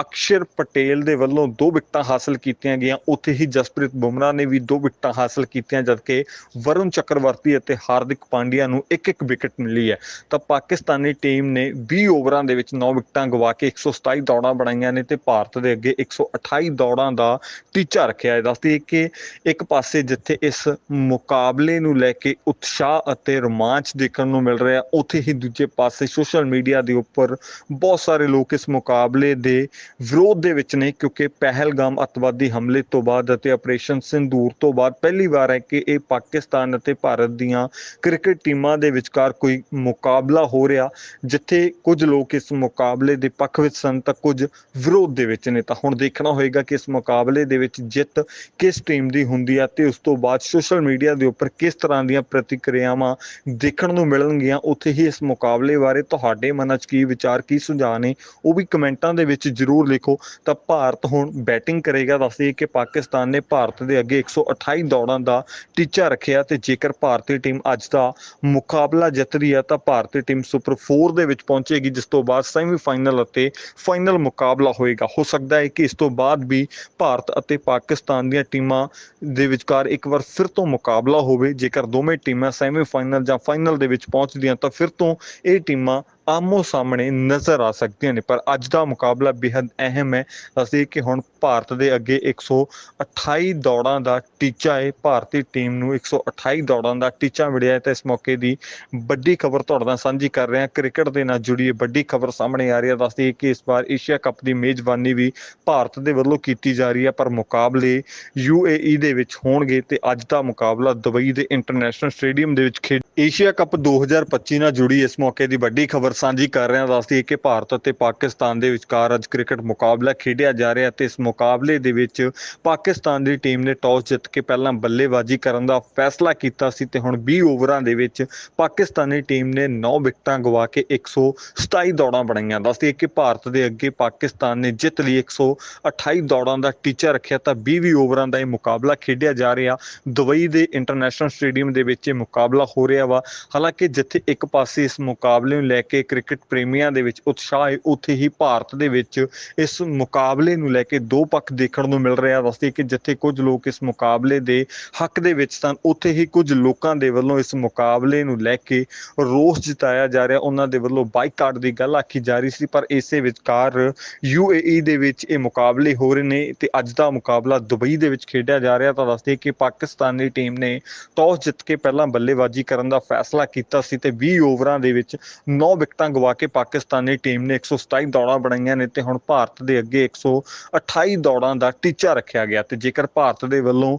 ਅਕਸ਼ਰ ਪਟੇਲ ਦੇ ਵੱਲੋਂ 2 ਵਿਕਟਾਂ ਹਾਸਲ ਕੀਤੀਆਂ ਗਈਆਂ ਉੱਥੇ ਹੀ ਜਸਪ੍ਰੀਤ ਬੁਮਰਾਹ ਨੇ ਵੀ 2 ਵਿਕਟਾਂ ਹਾਸਲ ਕੀਤੀਆਂ ਜਦਕਿ ਵਰੁਣ ਚੱਕਰਵਰਤੀ ਅਤੇ ਹਾਰਦਿਕ ਪਾਂਡਿਆ ਨੂੰ ਇੱਕ ਇੱਕ ਵਿਕਟ ਮਿਲੀ ਹੈ ਤਾਂ ਪਾਕਿਸਤਾਨੀ ਟੀਮ ਨੇ 20 ਓਵਰਾਂ ਦੇ ਵਿੱਚ 9 ਵਿਕਟਾਂ ਗਵਾ ਕੇ 127 ਦੌੜਾਂ ਬਣਾਈਆਂ ਨੇ ਤੇ ਭਾਰਤ ਦੇ ਅੱਗੇ 128 ਦੌੜਾਂ ਦਾ ਟੀਚਾ ਰੱਖਿਆ ਹੈ। ਦੱਸਦੀ ਕਿ ਇੱਕ ਪਾਸੇ ਜਿੱਥੇ ਇਸ ਮੁਕਾਬਲੇ ਨੂੰ ਲੈ ਕੇ ਉਤਸ਼ਾਹ ਅਤੇ ਰੋਮਾਂਚ ਦੇਖਣ ਨੂੰ ਮਿਲ ਰਿਹਾ, ਉੱਥੇ ਹੀ ਦੂਜੇ ਪਾਸੇ ਸੋਸ਼ਲ ਮੀਡੀਆ ਦੇ ਉੱਪਰ ਬਹੁਤ ਸਾਰੇ ਲੋਕ ਇਸ ਮੁਕਾਬਲੇ ਦੇ ਵਿਰੋਧ ਦੇ ਵਿੱਚ ਨੇ, ਕਿਉਂਕਿ ਪਹਿਲਗਾਮ ਅੱਤਵਾਦੀ ਹਮਲੇ ਤੋਂ ਬਾਅਦ ਅਤੇ ਆਪਰੇਸ਼ਨ ਸਿੰਦੂਰ ਤੋਂ ਬਾਅਦ ਪਹਿਲੀ ਵਾਰ ਹੈ ਕਿ ਇਹ ਪਾਕਿਸਤਾਨ ਅਤੇ ਭਾਰਤ ਦੀਆਂ ਕ੍ਰਿਕਟ ਟੀਮਾਂ ਦੇ ਵਿਚਕਾਰ ਕੋਈ ਮੁਕਾਬਲਾ ਹੋ ਰਿਹਾ, ਜਿੱਥੇ ਕੁਝ ਲੋਕ ਇਸ ਮੁਕਾਬਲੇ ਦੇ ਪੱਖ ਵਿੱਚ ਸਨ ਤਾਂ ਕੁਝ ਵਿਰੋਧ ਦੇ ਵਿੱਚ ਨੇ, ਤਾਂ ਹੁਣ ਦੇਖਣਾ ਹੋਏਗਾ ਕਿ ਇਸ ਮੁਕਾਬਲੇ ਦੇ ਵਿੱਚ ਜਿੱਤ ਕਿਸ ਟੀਮ ਦੀ ਹੁੰਦੀ ਹੈ ਤੇ ਉਸ ਤੋਂ ਬਾਅਦ ਸੋਸ਼ਲ ਮੀਡੀਆ ਦੇ ਉੱਪਰ ਕਿਸ ਤਰ੍ਹਾਂ ਦੀਆਂ ਪ੍ਰਤੀਕਿਰਿਆਵਾਂ ਦੇਖਣ ਨੂੰ ਮਿਲਣਗੀਆਂ, ਉੱਥੇ ਹੀ ਇਸ ਮੁਕਾਬਲੇ ਬਾਰੇ ਤੁਹਾਡੇ ਮਨਾਂ 'ਚ ਕੀ ਵਿਚਾਰ, ਕੀ ਸੁਝਾਅ ਨੇ, ਉਹ ਵੀ ਕਮੈਂਟਾਂ ਦੇ ਵਿੱਚ ਜ਼ਰੂਰ ਲਿਖੋ। ਤਾਂ ਭਾਰਤ ਹੁਣ ਬੈਟਿੰਗ ਕਰੇਗਾ ਦੱਸਦੇ ਕਿ ਪਾਕਿਸਤਾਨ ਨੇ ਭਾਰਤ ਦੇ ਅੱਗੇ 128 ਦੌੜਾਂ ਦਾ ਟੀਚਾ ਰੱਖਿਆ ਤੇ ਜੇਕਰ ਭਾਰਤੀ ਟੀਮ ਅੱਜ ਦਾ ਮੁਕਾਬਲਾ ਜਿੱਤਦੀ ਹੈ ਤਾਂ ਭਾਰਤੀ ਟੀਮ ਸੁਪਰ 4 ਦੇ ਵਿੱਚ ਪਹੁੰਚੇਗੀ, ਜਿਸ ਤੋਂ ਬਾਅਦ ਸੈਮੀ ਫਾਈਨਲ ਅਤੇ ਫਾਈਨਲ ਮੁਕਾਬਲਾ ਹੋਏਗਾ। ਹੋ ਸਕਦਾ ਹੈ ਕਿ ਇਸ ਤੋਂ ਬਾਅਦ ਵੀ ਭਾਰਤ ਅਤੇ ਪਾਕਿਸਤਾਨ ਦੀਆਂ ਟੀਮਾਂ ਦੇ ਵਿਚਕਾਰ ਇੱਕ ਵਾਰ ਫਿਰ ਤੋਂ ਮੁਕਾਬਲਾ ਹੋਵੇ। ਜੇਕਰ ਦੋਵੇਂ ਟੀਮਾਂ ਸੈਮੀਫਾਈਨਲ ਜਾਂ ਫਾਈਨਲ ਦੇ ਵਿੱਚ ਪਹੁੰਚਦੀਆਂ ਤਾਂ ਫਿਰ ਤੋਂ ਇਹ ਟੀਮਾਂ ਆਮੋ ਸਾਹਮਣੇ ਨਜ਼ਰ ਆ ਸਕਦੀਆਂ ਨੇ, ਪਰ ਅੱਜ ਦਾ ਮੁਕਾਬਲਾ ਬੇहद ਅਹਿਮ ਹੈ। ਅਸੀਂ ਕਿ ਹੁਣ ਭਾਰਤ ਦੇ ਅੱਗੇ 128 ਦੌੜਾਂ ਦਾ ਟੀਚਾ ਹੈ। ਭਾਰਤੀ ਟੀਮ ਨੂੰ 128 ਦੌੜਾਂ ਦਾ ਟੀਚਾ ਮਿਲਿਆ ਹੈ। ਤਾਂ ਇਸ ਮੌਕੇ ਦੀ ਵੱਡੀ ਖਬਰ ਤੁਹਾਡੇ ਨਾਲ ਸਾਂਝੀ ਕਰ ਰਹੇ ਹਾਂ। ਕ੍ਰਿਕਟ ਦੇ ਨਾਲ ਜੁੜੀ ਵੱਡੀ ਖਬਰ ਸਾਹਮਣੇ ਆ ਰਹੀ ਹੈ। ਦੱਸਦੀ ਕਿ ਇਸ ਵਾਰ ਏਸ਼ੀਆ ਕੱਪ ਦੀ ਮੇਜ਼ਬਾਨੀ ਵੀ ਭਾਰਤ ਦੇ ਵੱਲੋਂ ਕੀਤੀ ਜਾ ਰਹੀ ਹੈ। ਪਰ ਮੁਕਾਬਲੇ ਯੂਏਈ ਦੇ ਵਿੱਚ ਹੋਣਗੇ ਤੇ ਅੱਜ ਦਾ ਮੁਕਾਬਲਾ ਦੁਬਈ ਦੇ ਇੰਟਰਨੈਸ਼ਨਲ ਸਟੇਡੀਅਮ ਦੇ ਵਿੱਚ ਖੇਡ ਏਸ਼ੀਆ ਕੱਪ 2025 ਨਾਲ ਜੁੜੀ ਇਸ ਮੌਕੇ ਦੀ ਵੱਡੀ ਖਬਰ ਸਾਂਝੀ ਕਰ ਰਹੇ ਹਾਂ ਦੱਸਦੀ ਕਿ ਭਾਰਤ ਅਤੇ ਪਾਕਿਸਤਾਨ ਦੇ ਵਿਚਕਾਰ ਅੱਜ ਕ੍ਰਿਕਟ ਮੁਕਾਬਲਾ ਖੇਡਿਆ ਜਾ ਰਿਹਾ ਤੇ ਇਸ ਮੁਕਾਬਲੇ ਦੇ ਵਿੱਚ ਪਾਕਿਸਤਾਨ ਦੀ ਟੀਮ ਨੇ ਟਾਸ ਜਿੱਤ ਕੇ ਪਹਿਲਾਂ ਬੱਲੇਬਾਜ਼ੀ ਕਰਨ ਦਾ ਫੈਸਲਾ ਕੀਤਾ ਸੀ ਤੇ ਹੁਣ 20 ਓਵਰਾਂ ਦੇ ਵਿੱਚ ਪਾਕਿਸਤਾਨੀ ਟੀਮ ਨੇ 9 ਵਿਕਟਾਂ ਗਵਾ ਕੇ 127 ਦੌੜਾਂ ਬਣਾਈਆਂ। ਦੱਸਦੀ ਕਿ ਭਾਰਤ ਦੇ ਅੱਗੇ ਪਾਕਿਸਤਾਨ ਨੇ ਜਿੱਤ ਲਈ 128 ਦੌੜਾਂ ਦਾ ਟੀਚਾ ਰੱਖਿਆ, ਤਾਂ 20 ਓਵਰਾਂ ਦਾ ਇਹ ਮੁਕਾਬਲਾ ਖੇਡਿਆ ਜਾ ਰਿਹਾ। ਦੁਬਈ ਦੇ ਇੰਟਰਨੈਸ਼ਨਲ ਸਟੇਡੀਅਮ ਦੇ ਵਿੱਚ ਇਹ ਮੁਕਾਬਲਾ ਹੋ ਰਿਹਾ ਵਾ। ਹਾਲਾਂਕਿ ਜਿੱਥੇ ਇੱਕ ਪਾਸੇ ਇਸ ਮੁਕਾਬਲੇ ਨੂੰ ਲੈ ਕੇ ਕ੍ਰਿਕਟ ਪ੍ਰੇਮੀਆਂ ਦੇ ਵਿੱਚ ਉਤਸ਼ਾਹ ਹੈ, ਉੱਥੇ ਹੀ ਭਾਰਤ ਦੇ ਵਿੱਚ ਇਸ ਮੁਕਾਬਲੇ ਨੂੰ ਲੈ ਕੇ ਦੋ ਪੱਖ ਦੇਖਣ ਨੂੰ ਮਿਲ ਰਿਹਾ ਦੱਸਦੇ ਕਿ ਜਿੱਥੇ ਕੁਝ ਲੋਕ ਇਸ ਮੁਕਾਬਲੇ ਦੇ ਹੱਕ ਦੇ ਵਿੱਚ ਸਨ, ਉੱਥੇ ਹੀ ਕੁਝ ਲੋਕਾਂ ਦੇ ਵੱਲੋਂ ਇਸ ਮੁਕਾਬਲੇ ਨੂੰ ਲੈ ਕੇ ਰੋਸ ਜਤਾਇਆ ਜਾ ਰਿਹਾ। ਉਹਨਾਂ ਦੇ ਵੱਲੋਂ ਬਾਈਕਾਟ ਦੀ ਗੱਲ ਆਖੀ ਜਾ ਰਹੀ ਸੀ, ਪਰ ਇਸੇ ਵਿਚਕਾਰ ਯੂਏਈ ਦੇ ਵਿੱਚ ਇਹ ਮੁਕਾਬਲੇ ਹੋ ਰਹੇ ਨੇ ਤੇ ਅੱਜ ਦਾ ਮੁਕਾਬਲਾ ਦੁਬਈ ਦੇ ਵਿੱਚ ਖੇਡਿਆ ਜਾ ਰਿਹਾ। ਤਾਂ ਦੱਸਦੇ ਕਿ ਪਾਕਿਸਤਾਨੀ ਟੀਮ ਨੇ ਟਾਸ ਜਿੱਤ ਕੇ ਪਹਿਲਾਂ ਬੱਲੇਬਾਜ਼ੀ ਕਰਨ ਦਾ ਫੈਸਲਾ ਕੀਤਾ ਸੀ ਤੇ 20 ਓਵਰਾਂ ਦੇ ਵਿੱਚ 9 ਵਿਕਟਾਂ ਗਵਾ ਕੇ ਪਾਕਿਸਤਾਨੀ ਟੀਮ ਨੇ 127 ਦੌੜਾਂ ਬਣਾਈਆਂ ਨੇ ਤੇ ਹੁਣ ਭਾਰਤ ਦੇ ਅੱਗੇ 128 ਦੌੜਾਂ ਦਾ ਟੀਚਾ ਰੱਖਿਆ ਗਿਆ ਤੇ ਜੇਕਰ ਭਾਰਤ ਦੇ ਵੱਲੋਂ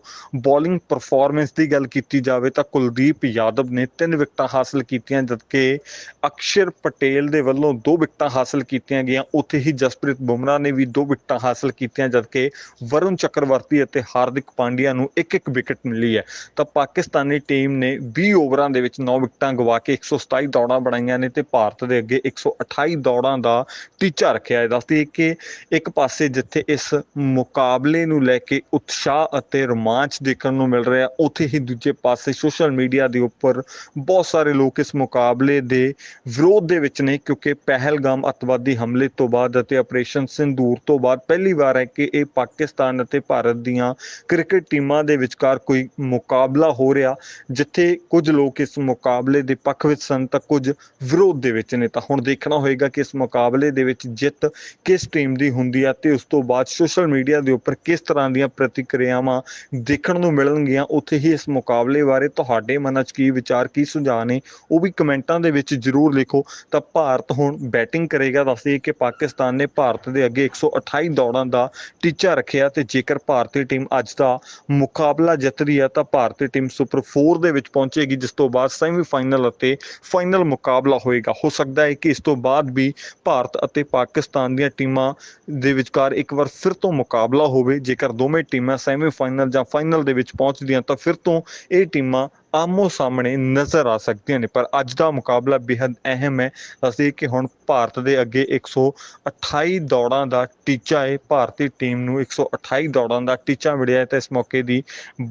ਬੋਲਿੰਗ ਪਰਫਾਰਮੈਂਸ ਦੀ ਗੱਲ ਕੀਤੀ ਜਾਵੇ ਤਾਂ ਕੁਲਦੀਪ ਯਾਦਵ ਨੇ 3 ਵਿਕਟਾਂ ਹਾਸਲ ਕੀਤੀਆਂ, ਜਦਕਿ ਅਕਸ਼ਰ ਪਟੇਲ ਦੇ ਵੱਲੋਂ 2 ਵਿਕਟਾਂ ਹਾਸਲ ਕੀਤੀਆਂ ਗਈਆਂ। ਉੱਥੇ ਹੀ ਜਸਪ੍ਰੀਤ ਬੁਮਰਾਹ ਨੇ ਵੀ 2 ਵਿਕਟਾਂ ਹਾਸਲ ਕੀਤੀਆਂ, ਜਦਕਿ ਵਰੁਣ ਚੱਕਰਵਰਤੀ ਅਤੇ ਹਾਰਦਿਕ ਪਾਂਡਿਆ ਨੂੰ ਇੱਕ ਇੱਕ ਵਿਕਟ ਮਿਲੀ ਹੈ। ਤਾਂ ਪਾਕਿਸਤਾਨੀ ਟੀਮ ਨੇ 20 ਓਵਰਾਂ ਦੇ ਵਿੱਚ 9 ਵਿਕਟਾਂ ਗਵਾ ਕੇ 127 ਦੌੜਾਂ ਬਣਾਈਆਂ ਨੇ ਤੇ ਭਾਰਤ ਦੇ ਅੱਗੇ 128 ਦੌੜਾਂ ਦਾ ਟੀਚਾ ਰੱਖਿਆ ਹੈ। ਦੱਸਦੀ ਕਿ ਇੱਕ ਪਾਸੇ ਜਿੱਥੇ ਇਸ ਮੁਕਾਬਲੇ ਨੂੰ ਲੈ ਕੇ ਉਤਸ਼ਾਹ ਅਤੇ ਰੋਮਾਂਚ ਦੇਖਣ ਨੂੰ ਮਿਲ ਰਿਹਾ, ਉੱਥੇ ਹੀ ਦੂਜੇ ਪਾਸੇ ਸੋਸ਼ਲ ਮੀਡੀਆ ਦੇ ਉੱਪਰ ਬਹੁਤ ਸਾਰੇ ਲੋਕ ਇਸ ਮੁਕਾਬਲੇ ਦੇ ਵਿਰੋਧ ਦੇ ਵਿੱਚ ਨੇ, ਕਿਉਂਕਿ ਪਹਿਲਗਾਮ ਅੱਤਵਾਦੀ ਹਮਲੇ ਤੋਂ ਬਾਅਦ ਅਤੇ ਆਪਰੇਸ਼ਨ ਸਿੰਦੂਰ ਤੋਂ ਬਾਅਦ ਪਹਿਲੀ ਵਾਰ ਹੈ ਕਿ ਇਹ ਪਾਕਿਸਤਾਨ ਅਤੇ ਭਾਰਤ ਦੀਆਂ ਕ੍ਰਿਕਟ ਟੀਮਾਂ ਦੇ ਵਿਚਕਾਰ ਕੋਈ ਮੁਕਾਬਲਾ ਹੋ ਰਿਹਾ, ਜਿੱਥੇ ਕੁਝ ਲੋਕ ਇਸ ਮੁਕਾਬਲੇ ਦੇ ਪੱਖ ਵਿੱਚ ਸਨ ਤਾਂ ਕੁਝ ਵਿਰੋਧ ਦੇ ਵਿੱਚ ਨੇ, ਤਾਂ ਹੁਣ ਦੇਖਣਾ ਹੋਏਗਾ ਕਿ ਇਸ ਮੁਕਾਬਲੇ ਦੇ ਵਿੱਚ ਜਿੱਤ ਕਿਸ ਟੀਮ ਦੀ ਹੁੰਦੀ ਹੈ ਤੇ ਉਸ ਤੋਂ ਬਾਅਦ ਸੋਸ਼ਲ ਮੀਡੀਆ ਦੇ ਉੱਪਰ ਕਿਸ ਤਰ੍ਹਾਂ ਦੀਆਂ ਪ੍ਰਤੀਕਿਰਿਆਵਾਂ ਦੇਖਣ ਨੂੰ ਮਿਲਣਗੀਆਂ, ਉੱਥੇ ਹੀ ਇਸ ਮੁਕਾਬਲੇ ਬਾਰੇ ਤੁਹਾਡੇ ਮਨਾਂ 'ਚ ਕੀ ਵਿਚਾਰ, ਕੀ ਸੁਝਾਅ ਨੇ, ਉਹ ਵੀ ਕਮੈਂਟਾਂ ਦੇ ਵਿੱਚ ਜ਼ਰੂਰ ਲਿਖੋ। ਤਾਂ ਭਾਰਤ ਹੁਣ ਬੈਟਿੰਗ ਕਰੇਗਾ ਦੱਸਦੇ ਕਿ ਪਾਕਿਸਤਾਨ ਨੇ ਭਾਰਤ ਦੇ ਅੱਗੇ 128 ਦੌੜਾਂ ਦਾ ਟੀਚਾ ਰੱਖਿਆ ਤੇ ਜੇਕਰ ਭਾਰਤੀ ਟੀਮ ਅੱਜ ਦਾ ਮੁਕਾਬਲਾ ਜਿੱਤਦੀ ਹੈ ਤਾਂ ਭਾਰਤੀ ਟੀਮ ਸੁਪਰ 4 ਦੇ ਵਿੱਚ ਪਹੁੰਚੇਗੀ, ਜਿਸ ਤੋਂ ਬਾਅਦ ਸੈਮੀਫਾਈਨਲ ਅਤੇ ਫਾਈਨਲ ਮੁਕਾਬਲਾ ਹੋਏਗਾ। ਹੋ ਸਕਦਾ ਹੈ ਕਿ ਇਸ ਤੋਂ ਬਾਅਦ ਵੀ ਭਾਰਤ ਅਤੇ ਪਾਕਿਸਤਾਨ ਦੀਆਂ ਟੀਮਾਂ ਦੇ ਵਿਚਕਾਰ ਇੱਕ ਵਾਰ ਫਿਰ ਤੋਂ ਮੁਕਾਬਲਾ ਹੋਵੇ, ਜੇਕਰ ਦੋਵੇਂ ਟੀਮਾਂ ਸੈਮੀਫਾਈਨਲ ਜਾਂ ਫਾਈਨਲ ਦੇ ਵਿੱਚ ਪਹੁੰਚਦੀਆਂ, ਤਾਂ ਫਿਰ ਤੋਂ ਇਹ ਟੀਮਾਂ ਆਮੋ ਸਾਹਮਣੇ ਨਜ਼ਰ ਆ ਸਕਦੀਆਂ ਨੇ, ਪਰ ਅੱਜ ਦਾ ਮੁਕਾਬਲਾ ਬੇहद ਅਹਿਮ ਹੈ। ਅਸੀਂ ਕਿ ਹੁਣ ਭਾਰਤ ਦੇ ਅੱਗੇ 128 ਦੌੜਾਂ ਦਾ ਟੀਚਾ ਹੈ। ਭਾਰਤੀ ਟੀਮ ਨੂੰ 128 ਦੌੜਾਂ ਦਾ ਟੀਚਾ ਮਿਲਿਆ ਹੈ ਤਾਂ ਇਸ ਮੌਕੇ ਦੀ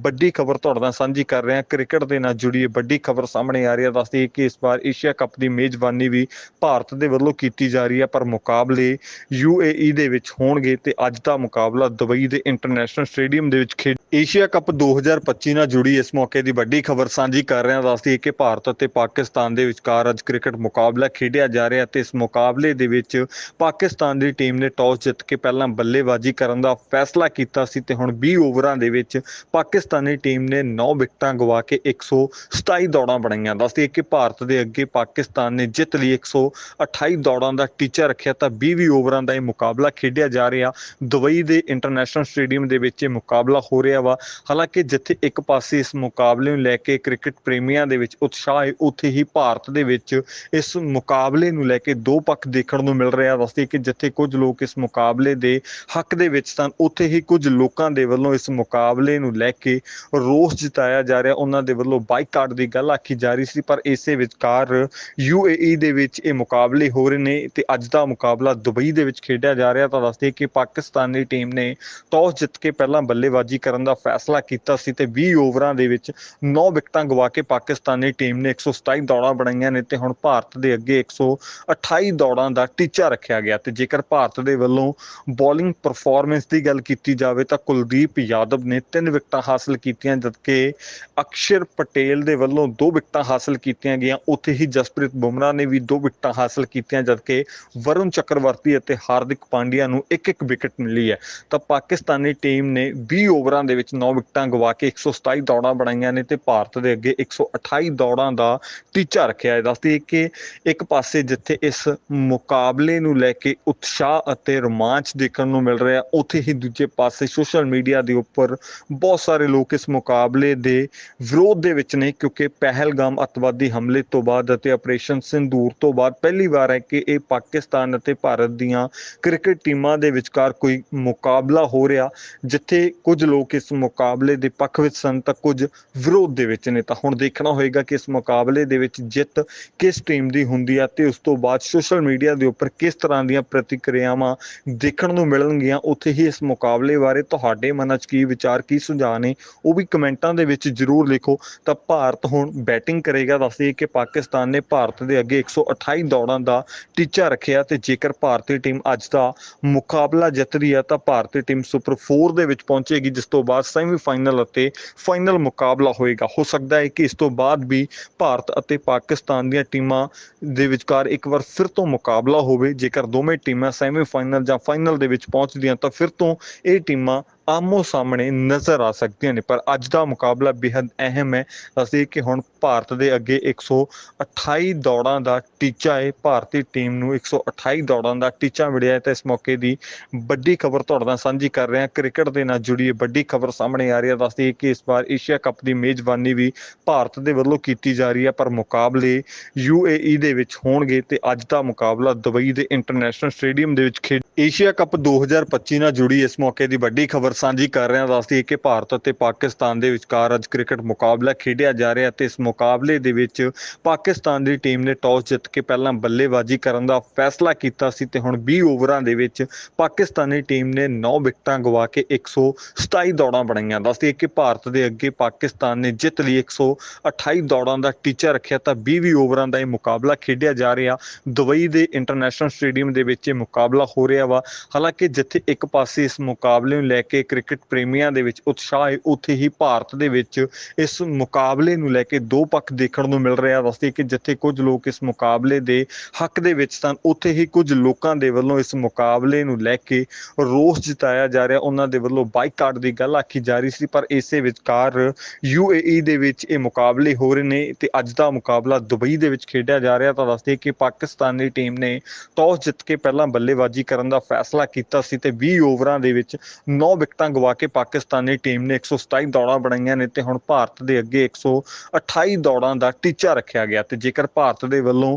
ਵੱਡੀ ਖਬਰ ਤੁਹਾਡੇ ਨਾਲ ਸਾਂਝੀ ਕਰ ਰਹੇ ਹਾਂ। ਕ੍ਰਿਕਟ ਦੇ ਨਾਲ ਜੁੜੀ ਵੱਡੀ ਖਬਰ ਸਾਹਮਣੇ ਆ ਰਹੀ ਹੈ। ਦੱਸਦੀ ਹੈ ਕਿ ਇਸ ਵਾਰ ਏਸ਼ੀਆ ਕੱਪ ਦੀ ਮੇਜ਼ਬਾਨੀ ਵੀ ਭਾਰਤ ਦੇ ਵੱਲੋਂ ਕੀਤੀ ਜਾ ਰਹੀ ਹੈ, ਪਰ ਮੁਕਾਬਲੇ ਯੂਏਈ ਦੇ ਵਿੱਚ ਹੋਣਗੇ ਤੇ ਅੱਜ ਦਾ ਮੁਕਾਬਲਾ ਦੁਬਈ ਦੇ ਇੰਟਰਨੈਸ਼ਨਲ ਸਟੇਡੀਅਮ ਦੇ ਵਿੱਚ ਖੇਡ ਏਸ਼ੀਆ ਕੱਪ 2025 ਨਾਲ ਜੁੜੀ ਇਸ ਮੌਕੇ ਦੀ ਵੱਡੀ ਖਬਰ ਸਾਂਝੀ ਕਰ ਰਹੇ ਹਾਂ ਦੱਸਦੀ ਹੈ ਕਿ ਭਾਰਤ ਅਤੇ ਪਾਕਿਸਤਾਨ ਦੇ ਵਿਚਕਾਰ ਅੱਜ ਕ੍ਰਿਕਟ ਮੁਕਾਬਲਾ ਖੇਡਿਆ ਜਾ ਰਿਹਾ ਤੇ ਇਸ ਮੁਕਾਬਲੇ ਦੇ ਵਿੱਚ ਪਾਕਿਸਤਾਨ ਦੀ ਟੀਮ ਨੇ ਟਾਸ ਜਿੱਤ ਕੇ ਪਹਿਲਾਂ ਬੱਲੇਬਾਜ਼ੀ ਕਰਨ ਦਾ ਫੈਸਲਾ ਕੀਤਾ ਸੀ ਤੇ ਹੁਣ 20 ਓਵਰਾਂ ਦੇ ਵਿੱਚ ਪਾਕਿਸਤਾਨੀ ਟੀਮ ਨੇ 9 ਵਿਕਟਾਂ ਗਵਾ ਕੇ 127 ਦੌੜਾਂ ਬਣਾਈਆਂ। ਦੱਸਦੀ ਹੈ ਕਿ ਭਾਰਤ ਦੇ ਅੱਗੇ ਪਾਕਿਸਤਾਨ ਨੇ ਜਿੱਤ ਲਈ 128 ਦੌੜਾਂ ਦਾ ਟੀਚਾ ਰੱਖਿਆ, ਤਾਂ 20 ਓਵਰਾਂ ਦਾ ਇਹ ਮੁਕਾਬਲਾ ਖੇਡਿਆ ਜਾ ਰਿਹਾ। ਦੁਬਈ ਦੇ ਇੰਟਰਨੈਸ਼ਨਲ ਸਟੇਡੀਅਮ ਦੇ ਵਿੱਚ ਇਹ ਮੁਕਾਬਲਾ ਹੋ ਰਿਹਾ ਵਾ। ਹਾਲਾਂਕਿ ਜਿੱਥੇ ਇੱਕ ਪਾਸੇ ਇਸ ਮੁਕਾਬਲੇ ਨੂੰ ਲੈ ਕੇ ਕ੍ਰਿਕਟ ਪ੍ਰੇਮੀਆਂ ਦੇ ਵਿੱਚ ਉਤਸ਼ਾਹ ਹੈ, ਉੱਥੇ ਹੀ ਭਾਰਤ ਦੇ ਵਿੱਚ ਇਸ ਮੁਕਾਬਲੇ ਨੂੰ ਲੈ ਕੇ ਦੋ ਪੱਖ ਦੇਖਣ ਨੂੰ ਮਿਲ ਰਿਹਾ, ਦੱਸਦੀ ਕਿ ਜਿੱਥੇ ਕੁਝ ਲੋਕ ਇਸ ਮੁਕਾਬਲੇ ਦੇ ਹੱਕ ਦੇ ਵਿੱਚ ਸਨ, ਉੱਥੇ ਹੀ ਕੁਝ ਲੋਕਾਂ ਦੇ ਵੱਲੋਂ ਇਸ ਮੁਕਾਬਲੇ ਨੂੰ ਲੈ ਕੇ ਰੋਸ ਜਤਾਇਆ ਜਾ ਰਿਹਾ, ਉਹਨਾਂ ਦੇ ਵੱਲੋਂ ਬਾਈਕਾਟ ਦੀ ਗੱਲ ਆਖੀ ਜਾ ਰਹੀ ਸੀ, ਪਰ ਇਸੇ ਵਿਚਕਾਰ ਯੂਏਈ ਦੇ ਵਿੱਚ ਇਹ ਮੁਕਾਬਲੇ ਹੋ ਰਹੇ ਨੇ ਤੇ ਅੱਜ ਦਾ ਮੁਕਾਬਲਾ ਦੁਬਈ ਦੇ ਵਿੱਚ ਖੇਡਿਆ ਜਾ ਰਿਹਾ, ਤਾਂ ਦੱਸਦੇ ਕਿ ਪਾਕਿਸਤਾਨੀ ਟੀਮ ਨੇ ਟਾਸ ਜਿੱਤ ਕੇ ਪਹਿਲਾਂ ਬੱਲੇਬਾਜ਼ੀ ਕਰਨ ਦਾ ਫੈਸਲਾ ਕੀਤਾ ਸੀ ਤੇ 20 ਓਵਰਾਂ ਦੇ ਵਿੱਚ 9 ਵਿਕਟਾਂ ਵਿਕਟਾਂ ਗਵਾ ਕੇ ਪਾਕਿਸਤਾਨੀ ਟੀਮ ਨੇ 127 ਦੌੜਾਂ ਬਣਾਈਆਂ ਨੇ ਤੇ ਹੁਣ ਭਾਰਤ ਦੇ ਅੱਗੇ 128 ਦੌੜਾਂ ਦਾ ਟੀਚਾ ਰੱਖਿਆ ਗਿਆ ਤੇ ਜੇਕਰ ਭਾਰਤ ਦੇ ਵੱਲੋਂ ਬੋਲਿੰਗ ਪਰਫਾਰਮੈਂਸ ਦੀ ਗੱਲ ਕੀਤੀ ਜਾਵੇ ਤਾਂ ਕੁਲਦੀਪ ਯਾਦਵ ਨੇ 3 ਵਿਕਟਾਂ ਹਾਸਲ ਕੀਤੀਆਂ, ਜਦਕਿ ਅਕਸ਼ਰ ਪਟੇਲ ਦੇ ਵੱਲੋਂ 2 ਵਿਕਟਾਂ ਹਾਸਲ ਕੀਤੀਆਂ ਗਈਆਂ। ਉੱਥੇ ਹੀ ਜਸਪ੍ਰੀਤ ਬੁਮਰਾਹ ਨੇ ਵੀ 2 ਵਿਕਟਾਂ ਹਾਸਲ ਕੀਤੀਆਂ, ਜਦਕਿ ਵਰੁਣ ਚੱਕਰਵਰਤੀ ਅਤੇ ਹਾਰਦਿਕ ਪਾਂਡਿਆ ਨੂੰ ਇੱਕ ਇੱਕ ਵਿਕਟ ਮਿਲੀ ਹੈ। ਤਾਂ ਪਾਕਿਸਤਾਨੀ ਟੀਮ ਨੇ 20 ਓਵਰਾਂ ਦੇ ਵਿੱਚ 9 ਵਿਕਟਾਂ ਗਵਾ ਕੇ 127 ਦੌੜਾਂ ਬਣਾਈਆਂ ਨੇ ਤੇ ਭਾਰਤ ਦੇ ਅੱਗੇ 128 ਦੌੜਾਂ ਦਾ ਟੀਚਾ ਰੱਖਿਆ ਹੈ। ਦੱਸਦੀ ਹੈ ਕਿ ਇੱਕ ਪਾਸੇ ਜਿੱਥੇ ਇਸ ਮੁਕਾਬਲੇ ਨੂੰ ਲੈ ਕੇ ਉਤਸ਼ਾਹ ਅਤੇ ਰੋਮਾਂਚ ਦੇਖਣ ਨੂੰ ਮਿਲ ਰਿਹਾ, ਉੱਥੇ ਹੀ ਦੂਜੇ ਪਾਸੇ ਸੋਸ਼ਲ ਮੀਡੀਆ ਦੇ ਉੱਪਰ ਬਹੁਤ ਸਾਰੇ ਲੋਕ ਇਸ ਮੁਕਾਬਲੇ ਦੇ ਵਿਰੋਧ ਦੇ ਵਿੱਚ ਨੇ, ਕਿਉਂਕਿ ਪਹਿਲਗਾਮ ਅੱਤਵਾਦੀ ਹਮਲੇ ਤੋਂ ਬਾਅਦ ਅਤੇ ਆਪਰੇਸ਼ਨ ਸਿੰਦੂਰ ਤੋਂ ਬਾਅਦ ਪਹਿਲੀ ਵਾਰ ਹੈ ਕਿ ਇਹ ਪਾਕਿਸਤਾਨ ਅਤੇ ਭਾਰਤ ਦੀਆਂ ਕ੍ਰਿਕਟ ਟੀਮਾਂ ਦੇ ਵਿਚਕਾਰ ਕੋਈ ਮੁਕਾਬਲਾ ਹੋ ਰਿਹਾ, ਜਿੱਥੇ ਕੁਝ ਲੋਕ ਇਸ ਮੁਕਾਬਲੇ ਦੇ ਪੱਖ ਵਿੱਚ ਸਨ ਤਾਂ ਕੁਝ ਵਿਰੋਧ ਦੇ ਵਿੱਚ ਨੇ, ਤਾਂ ਹੁਣ ਦੇਖਣਾ ਹੋਏਗਾ ਕਿ ਇਸ ਮੁਕਾਬਲੇ ਦੇ ਵਿੱਚ ਜਿੱਤ ਕਿਸ ਟੀਮ ਦੀ ਹੁੰਦੀ ਹੈ ਤੇ ਉਸ ਤੋਂ ਬਾਅਦ ਸੋਸ਼ਲ ਮੀਡੀਆ ਦੇ ਉੱਪਰ ਕਿਸ ਤਰ੍ਹਾਂ ਦੀਆਂ ਪ੍ਰਤੀਕਿਰਿਆਵਾਂ ਦੇਖਣ ਨੂੰ ਮਿਲਣਗੀਆਂ, ਉੱਥੇ ਹੀ ਇਸ ਮੁਕਾਬਲੇ ਬਾਰੇ ਤੁਹਾਡੇ ਮਨਾਂ 'ਚ ਕੀ ਵਿਚਾਰ, ਕੀ ਸੁਝਾਅ ਨੇ, ਉਹ ਵੀ ਕਮੈਂਟਾਂ ਦੇ ਵਿੱਚ ਜ਼ਰੂਰ ਲਿਖੋ। ਤਾਂ ਭਾਰਤ ਹੁਣ ਬੈਟਿੰਗ ਕਰੇਗਾ ਦੱਸਦੇ ਕਿ ਪਾਕਿਸਤਾਨ ਨੇ ਭਾਰਤ ਦੇ ਅੱਗੇ 128 ਦੌੜਾਂ ਦਾ ਟੀਚਾ ਰੱਖਿਆ ਤੇ ਜੇਕਰ ਭਾਰਤੀ ਟੀਮ ਅੱਜ ਦਾ ਮੁਕਾਬਲਾ ਜਿੱਤਦੀ ਹੈ ਤਾਂ ਭਾਰਤੀ ਟੀਮ ਸੁਪਰ 4 ਦੇ ਵਿੱਚ ਪਹੁੰਚੇਗੀ, ਜਿਸ ਤੋਂ ਬਾਅਦ ਸੈਮੀ ਫਾਈਨਲ ਅਤੇ ਫਾਈਨਲ ਮੁਕਾਬਲਾ ਹੋਏਗਾ। ਹੋ ਸਕਦਾ ਹੈ ਕਿ ਇਸ ਤੋਂ ਬਾਅਦ ਵੀ ਭਾਰਤ ਅਤੇ ਪਾਕਿਸਤਾਨ ਦੀਆਂ ਟੀਮਾਂ ਦੇ ਵਿਚਕਾਰ ਇੱਕ ਵਾਰ ਫਿਰ ਤੋਂ ਮੁਕਾਬਲਾ ਹੋਵੇ। ਜੇਕਰ ਦੋਵੇਂ ਟੀਮਾਂ ਸੈਮੀਫਾਈਨਲ ਜਾਂ ਫਾਈਨਲ ਦੇ ਵਿੱਚ ਪਹੁੰਚਦੀਆਂ ਤਾਂ ਫਿਰ ਤੋਂ ਇਹ ਟੀਮਾਂ ਆਮੋ ਸਾਹਮਣੇ ਨਜ਼ਰ ਆ ਸਕਦੀਆਂ ਨੇ, ਪਰ ਅੱਜ ਦਾ ਮੁਕਾਬਲਾ ਬੇहद ਅਹਿਮ ਹੈ। ਅਸੀਂ ਕਿ ਹੁਣ ਭਾਰਤ ਦੇ ਅੱਗੇ 128 ਦੌੜਾਂ ਦਾ ਟੀਚਾ ਹੈ। ਭਾਰਤੀ ਟੀਮ ਨੂੰ 128 ਦੌੜਾਂ ਦਾ ਟੀਚਾ ਮਿਲਿਆ ਹੈ। ਤਾਂ ਇਸ ਮੌਕੇ ਦੀ ਵੱਡੀ ਖਬਰ ਤੁਹਾਡੇ ਨਾਲ ਸਾਂਝੀ ਕਰ ਰਹੇ ਹਾਂ। ਕ੍ਰਿਕਟ ਦੇ ਨਾਲ ਜੁੜੀ ਵੱਡੀ ਖਬਰ ਸਾਹਮਣੇ ਆ ਰਹੀ ਹੈ। ਦੱਸਦੀ ਕਿ ਇਸ ਵਾਰ ਏਸ਼ੀਆ ਕੱਪ ਦੀ ਮੇਜ਼ਬਾਨੀ ਵੀ ਭਾਰਤ ਦੇ ਵੱਲੋਂ ਕੀਤੀ ਜਾ ਰਹੀ ਹੈ। ਪਰ ਮੁਕਾਬਲੇ ਯੂਏਈ ਦੇ ਵਿੱਚ ਹੋਣਗੇ ਤੇ ਅੱਜ ਦਾ ਮੁਕਾਬਲਾ ਦੁਬਈ ਦੇ ਇੰਟਰਨੈਸ਼ਨਲ ਸਟੇਡੀਅਮ ਦੇ ਵਿੱਚ ਖੇਡ ਏਸ਼ੀਆ ਕੱਪ 2025 ਨਾਲ ਜੁੜੀ ਇਸ ਮੌਕੇ ਦੀ ਵੱਡੀ ਖਬਰ ਸਾਂਝੀ ਕਰ ਰਹੇ ਹਾਂ ਦੱਸਦੀ ਹੈ ਕਿ ਭਾਰਤ ਅਤੇ ਪਾਕਿਸਤਾਨ ਦੇ ਵਿਚਕਾਰ ਅੱਜ ਕ੍ਰਿਕਟ ਮੁਕਾਬਲਾ ਖੇਡਿਆ ਜਾ ਰਿਹਾ ਤੇ ਇਸ ਮੁਕਾਬਲੇ ਦੇ ਵਿੱਚ ਪਾਕਿਸਤਾਨ ਦੀ ਟੀਮ ਨੇ ਟਾਸ ਜਿੱਤ ਕੇ ਪਹਿਲਾਂ ਬੱਲੇਬਾਜ਼ੀ ਕਰਨ ਦਾ ਫੈਸਲਾ ਕੀਤਾ ਸੀ ਤੇ ਹੁਣ 20 ਓਵਰਾਂ ਦੇ ਵਿੱਚ ਪਾਕਿਸਤਾਨੀ ਟੀਮ ਨੇ 9 ਵਿਕਟਾਂ ਗਵਾ ਕੇ 127 ਦੌੜਾਂ ਬਣਾਈਆਂ। ਦੱਸਦੀ ਹੈ ਕਿ ਭਾਰਤ ਦੇ ਅੱਗੇ ਪਾਕਿਸਤਾਨ ਨੇ ਜਿੱਤ ਲਈ 128 ਦੌੜਾਂ ਦਾ ਟੀਚਾ ਰੱਖਿਆ, ਤਾਂ 20 ਓਵਰਾਂ ਦਾ ਇਹ ਮੁਕਾਬਲਾ ਖੇਡਿਆ ਜਾ ਰਿਹਾ। ਦੁਬਈ ਦੇ ਇੰਟਰਨੈਸ਼ਨਲ ਸਟੇਡੀਅਮ ਦੇ ਵਿੱਚ ਇਹ ਮੁਕਾਬਲਾ ਹੋ ਰਿਹਾ ਵਾ। ਹਾਲਾਂਕਿ ਜਿੱਥੇ ਇੱਕ ਪਾਸੇ ਇਸ ਮੁਕਾਬਲੇ ਨੂੰ ਲੈ ਕੇ ਕ੍ਰਿਕਟ ਪ੍ਰੇਮੀਆਂ ਦੇ ਵਿੱਚ ਉਤਸ਼ਾਹ ਹੈ, ਉੱਥੇ ਹੀ ਭਾਰਤ ਦੇ ਵਿੱਚ ਇਸ ਮੁਕਾਬਲੇ ਨੂੰ ਲੈ ਕੇ ਦੋ ਪੱਖ ਦੇਖਣ ਨੂੰ ਮਿਲ ਰਿਹਾ ਦੱਸਦੇ ਕਿ ਜਿੱਥੇ ਕੁਝ ਲੋਕ ਇਸ ਮੁਕਾਬਲੇ ਦੇ ਹੱਕ ਦੇ ਵਿੱਚ ਸਨ, ਉੱਥੇ ਹੀ ਕੁਝ ਲੋਕਾਂ ਦੇ ਵੱਲੋਂ ਇਸ ਮੁਕਾਬਲੇ ਨੂੰ ਲੈ ਕੇ ਰੋਸ ਜਤਾਇਆ ਜਾ ਰਿਹਾ। ਉਹਨਾਂ ਦੇ ਵੱਲੋਂ ਬਾਈਕਾਟ ਦੀ ਗੱਲ ਆਖੀ ਜਾ ਰਹੀ ਸੀ, ਪਰ ਇਸੇ ਵਿਚਕਾਰ ਯੂਏਈ ਦੇ ਵਿੱਚ ਇਹ ਮੁਕਾਬਲੇ ਹੋ ਰਹੇ ਨੇ ਤੇ ਅੱਜ ਦਾ ਮੁਕਾਬਲਾ ਦੁਬਈ ਦੇ ਵਿੱਚ ਖੇਡਿਆ ਜਾ ਰਿਹਾ। ਤਾਂ ਦੱਸਦੇ ਕਿ ਪਾਕਿਸਤਾਨੀ ਟੀਮ ਨੇ ਟਾਸ ਜਿੱਤ ਕੇ ਪਹਿਲਾਂ ਬੱਲੇਬਾਜ਼ੀ ਕਰਨ ਦਾ ਫੈਸਲਾ ਕੀਤਾ ਸੀ ਤੇ 20 ਓਵਰਾਂ ਦੇ ਵਿੱਚ 9 ਵਿਕਟਾਂ ਗਵਾ ਕੇ ਪਾਕਿਸਤਾਨੀ ਟੀਮ ਨੇ 127 ਦੌੜਾਂ ਬਣਾਈਆਂ ਨੇ ਤੇ ਹੁਣ ਭਾਰਤ ਦੇ ਅੱਗੇ 128 ਦੌੜਾਂ ਦਾ ਟੀਚਾ ਰੱਖਿਆ ਗਿਆ ਤੇ ਜੇਕਰ ਭਾਰਤ ਦੇ ਵੱਲੋਂ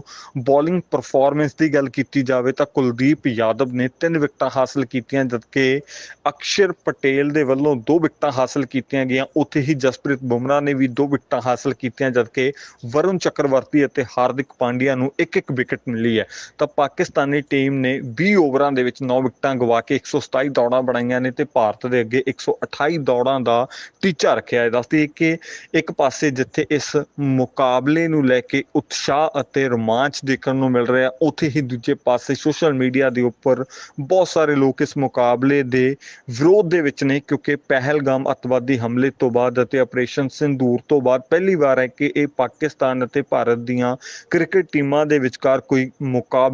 ਬੋਲਿੰਗ ਪਰਫਾਰਮੈਂਸ ਦੀ ਗੱਲ ਕੀਤੀ ਜਾਵੇ ਤਾਂ ਕੁਲਦੀਪ ਯਾਦਵ ਨੇ 3 ਵਿਕਟਾਂ ਹਾਸਲ ਕੀਤੀਆਂ, ਜਦਕਿ ਅਕਸ਼ਰ ਪਟੇਲ ਦੇ ਵੱਲੋਂ 2 ਵਿਕਟਾਂ ਹਾਸਲ ਕੀਤੀਆਂ ਗਈਆਂ। ਉੱਥੇ ਹੀ ਜਸਪ੍ਰੀਤ ਬੁਮਰਾਹ ਨੇ ਵੀ 2 ਵਿਕਟਾਂ ਹਾਸਲ ਕੀਤੀਆਂ, ਜਦਕਿ ਵਰੁਣ ਚੱਕਰਵਰਤੀ ਅਤੇ ਹਾਰਦਿਕ ਪਾਂਡਿਆ ਨੂੰ ਇੱਕ ਇੱਕ ਵਿਕਟ ਮਿਲੀ ਹੈ। ਤਾਂ ਪਾਕਿਸਤਾਨੀ ਟੀਮ ਨੇ 20 ਓਵਰਾਂ ਦੇ ਵਿੱਚ 9 ਵਿਕਟਾਂ ਗਵਾ ਕੇ 127 ਦੌੜਾਂ ਬਣਾਈਆਂ ਨੇ ਤੇ ਭਾਰਤ ਭਾਰਤ ਦੇ ਅੱਗੇ 128 ਦੌੜਾਂ ਦਾ ਟੀਚਾ ਰੱਖਿਆ ਹੈ। ਦੱਸਦੀ ਕਿ ਇੱਕ ਪਾਸੇ ਜਿੱਥੇ ਇਸ ਮੁਕਾਬਲੇ ਨੂੰ ਲੈ ਕੇ ਉਤਸ਼ਾਹ ਅਤੇ ਰੋਮਾਂਚ ਦੇਖਣ ਨੂੰ ਮਿਲ ਰਿਹਾ, ਉੱਥੇ ਹੀ ਦੂਜੇ ਪਾਸੇ ਸੋਸ਼ਲ ਮੀਡੀਆ ਦੇ ਉੱਪਰ ਬਹੁਤ ਸਾਰੇ ਲੋਕ ਇਸ ਮੁਕਾਬਲੇ ਦੇ ਵਿਰੋਧ ਦੇ ਵਿੱਚ ਨੇ, ਕਿਉਂਕਿ ਪਹਿਲਗਾਮ ਅੱਤਵਾਦੀ ਹਮਲੇ ਤੋਂ ਬਾਅਦ ਅਤੇ ਆਪਰੇਸ਼ਨ ਸਿੰਦੂਰ ਤੋਂ ਬਾਅਦ ਪਹਿਲੀ ਵਾਰ ਹੈ ਕਿ ਇਹ ਪਾਕਿਸਤਾਨ ਅਤੇ ਭਾਰਤ ਦੀਆਂ ਕ੍ਰਿਕਟ ਟੀਮਾਂ ਦੇ ਵਿਚਕਾਰ ਕੋਈ ਮੁਕਾਬਲਾ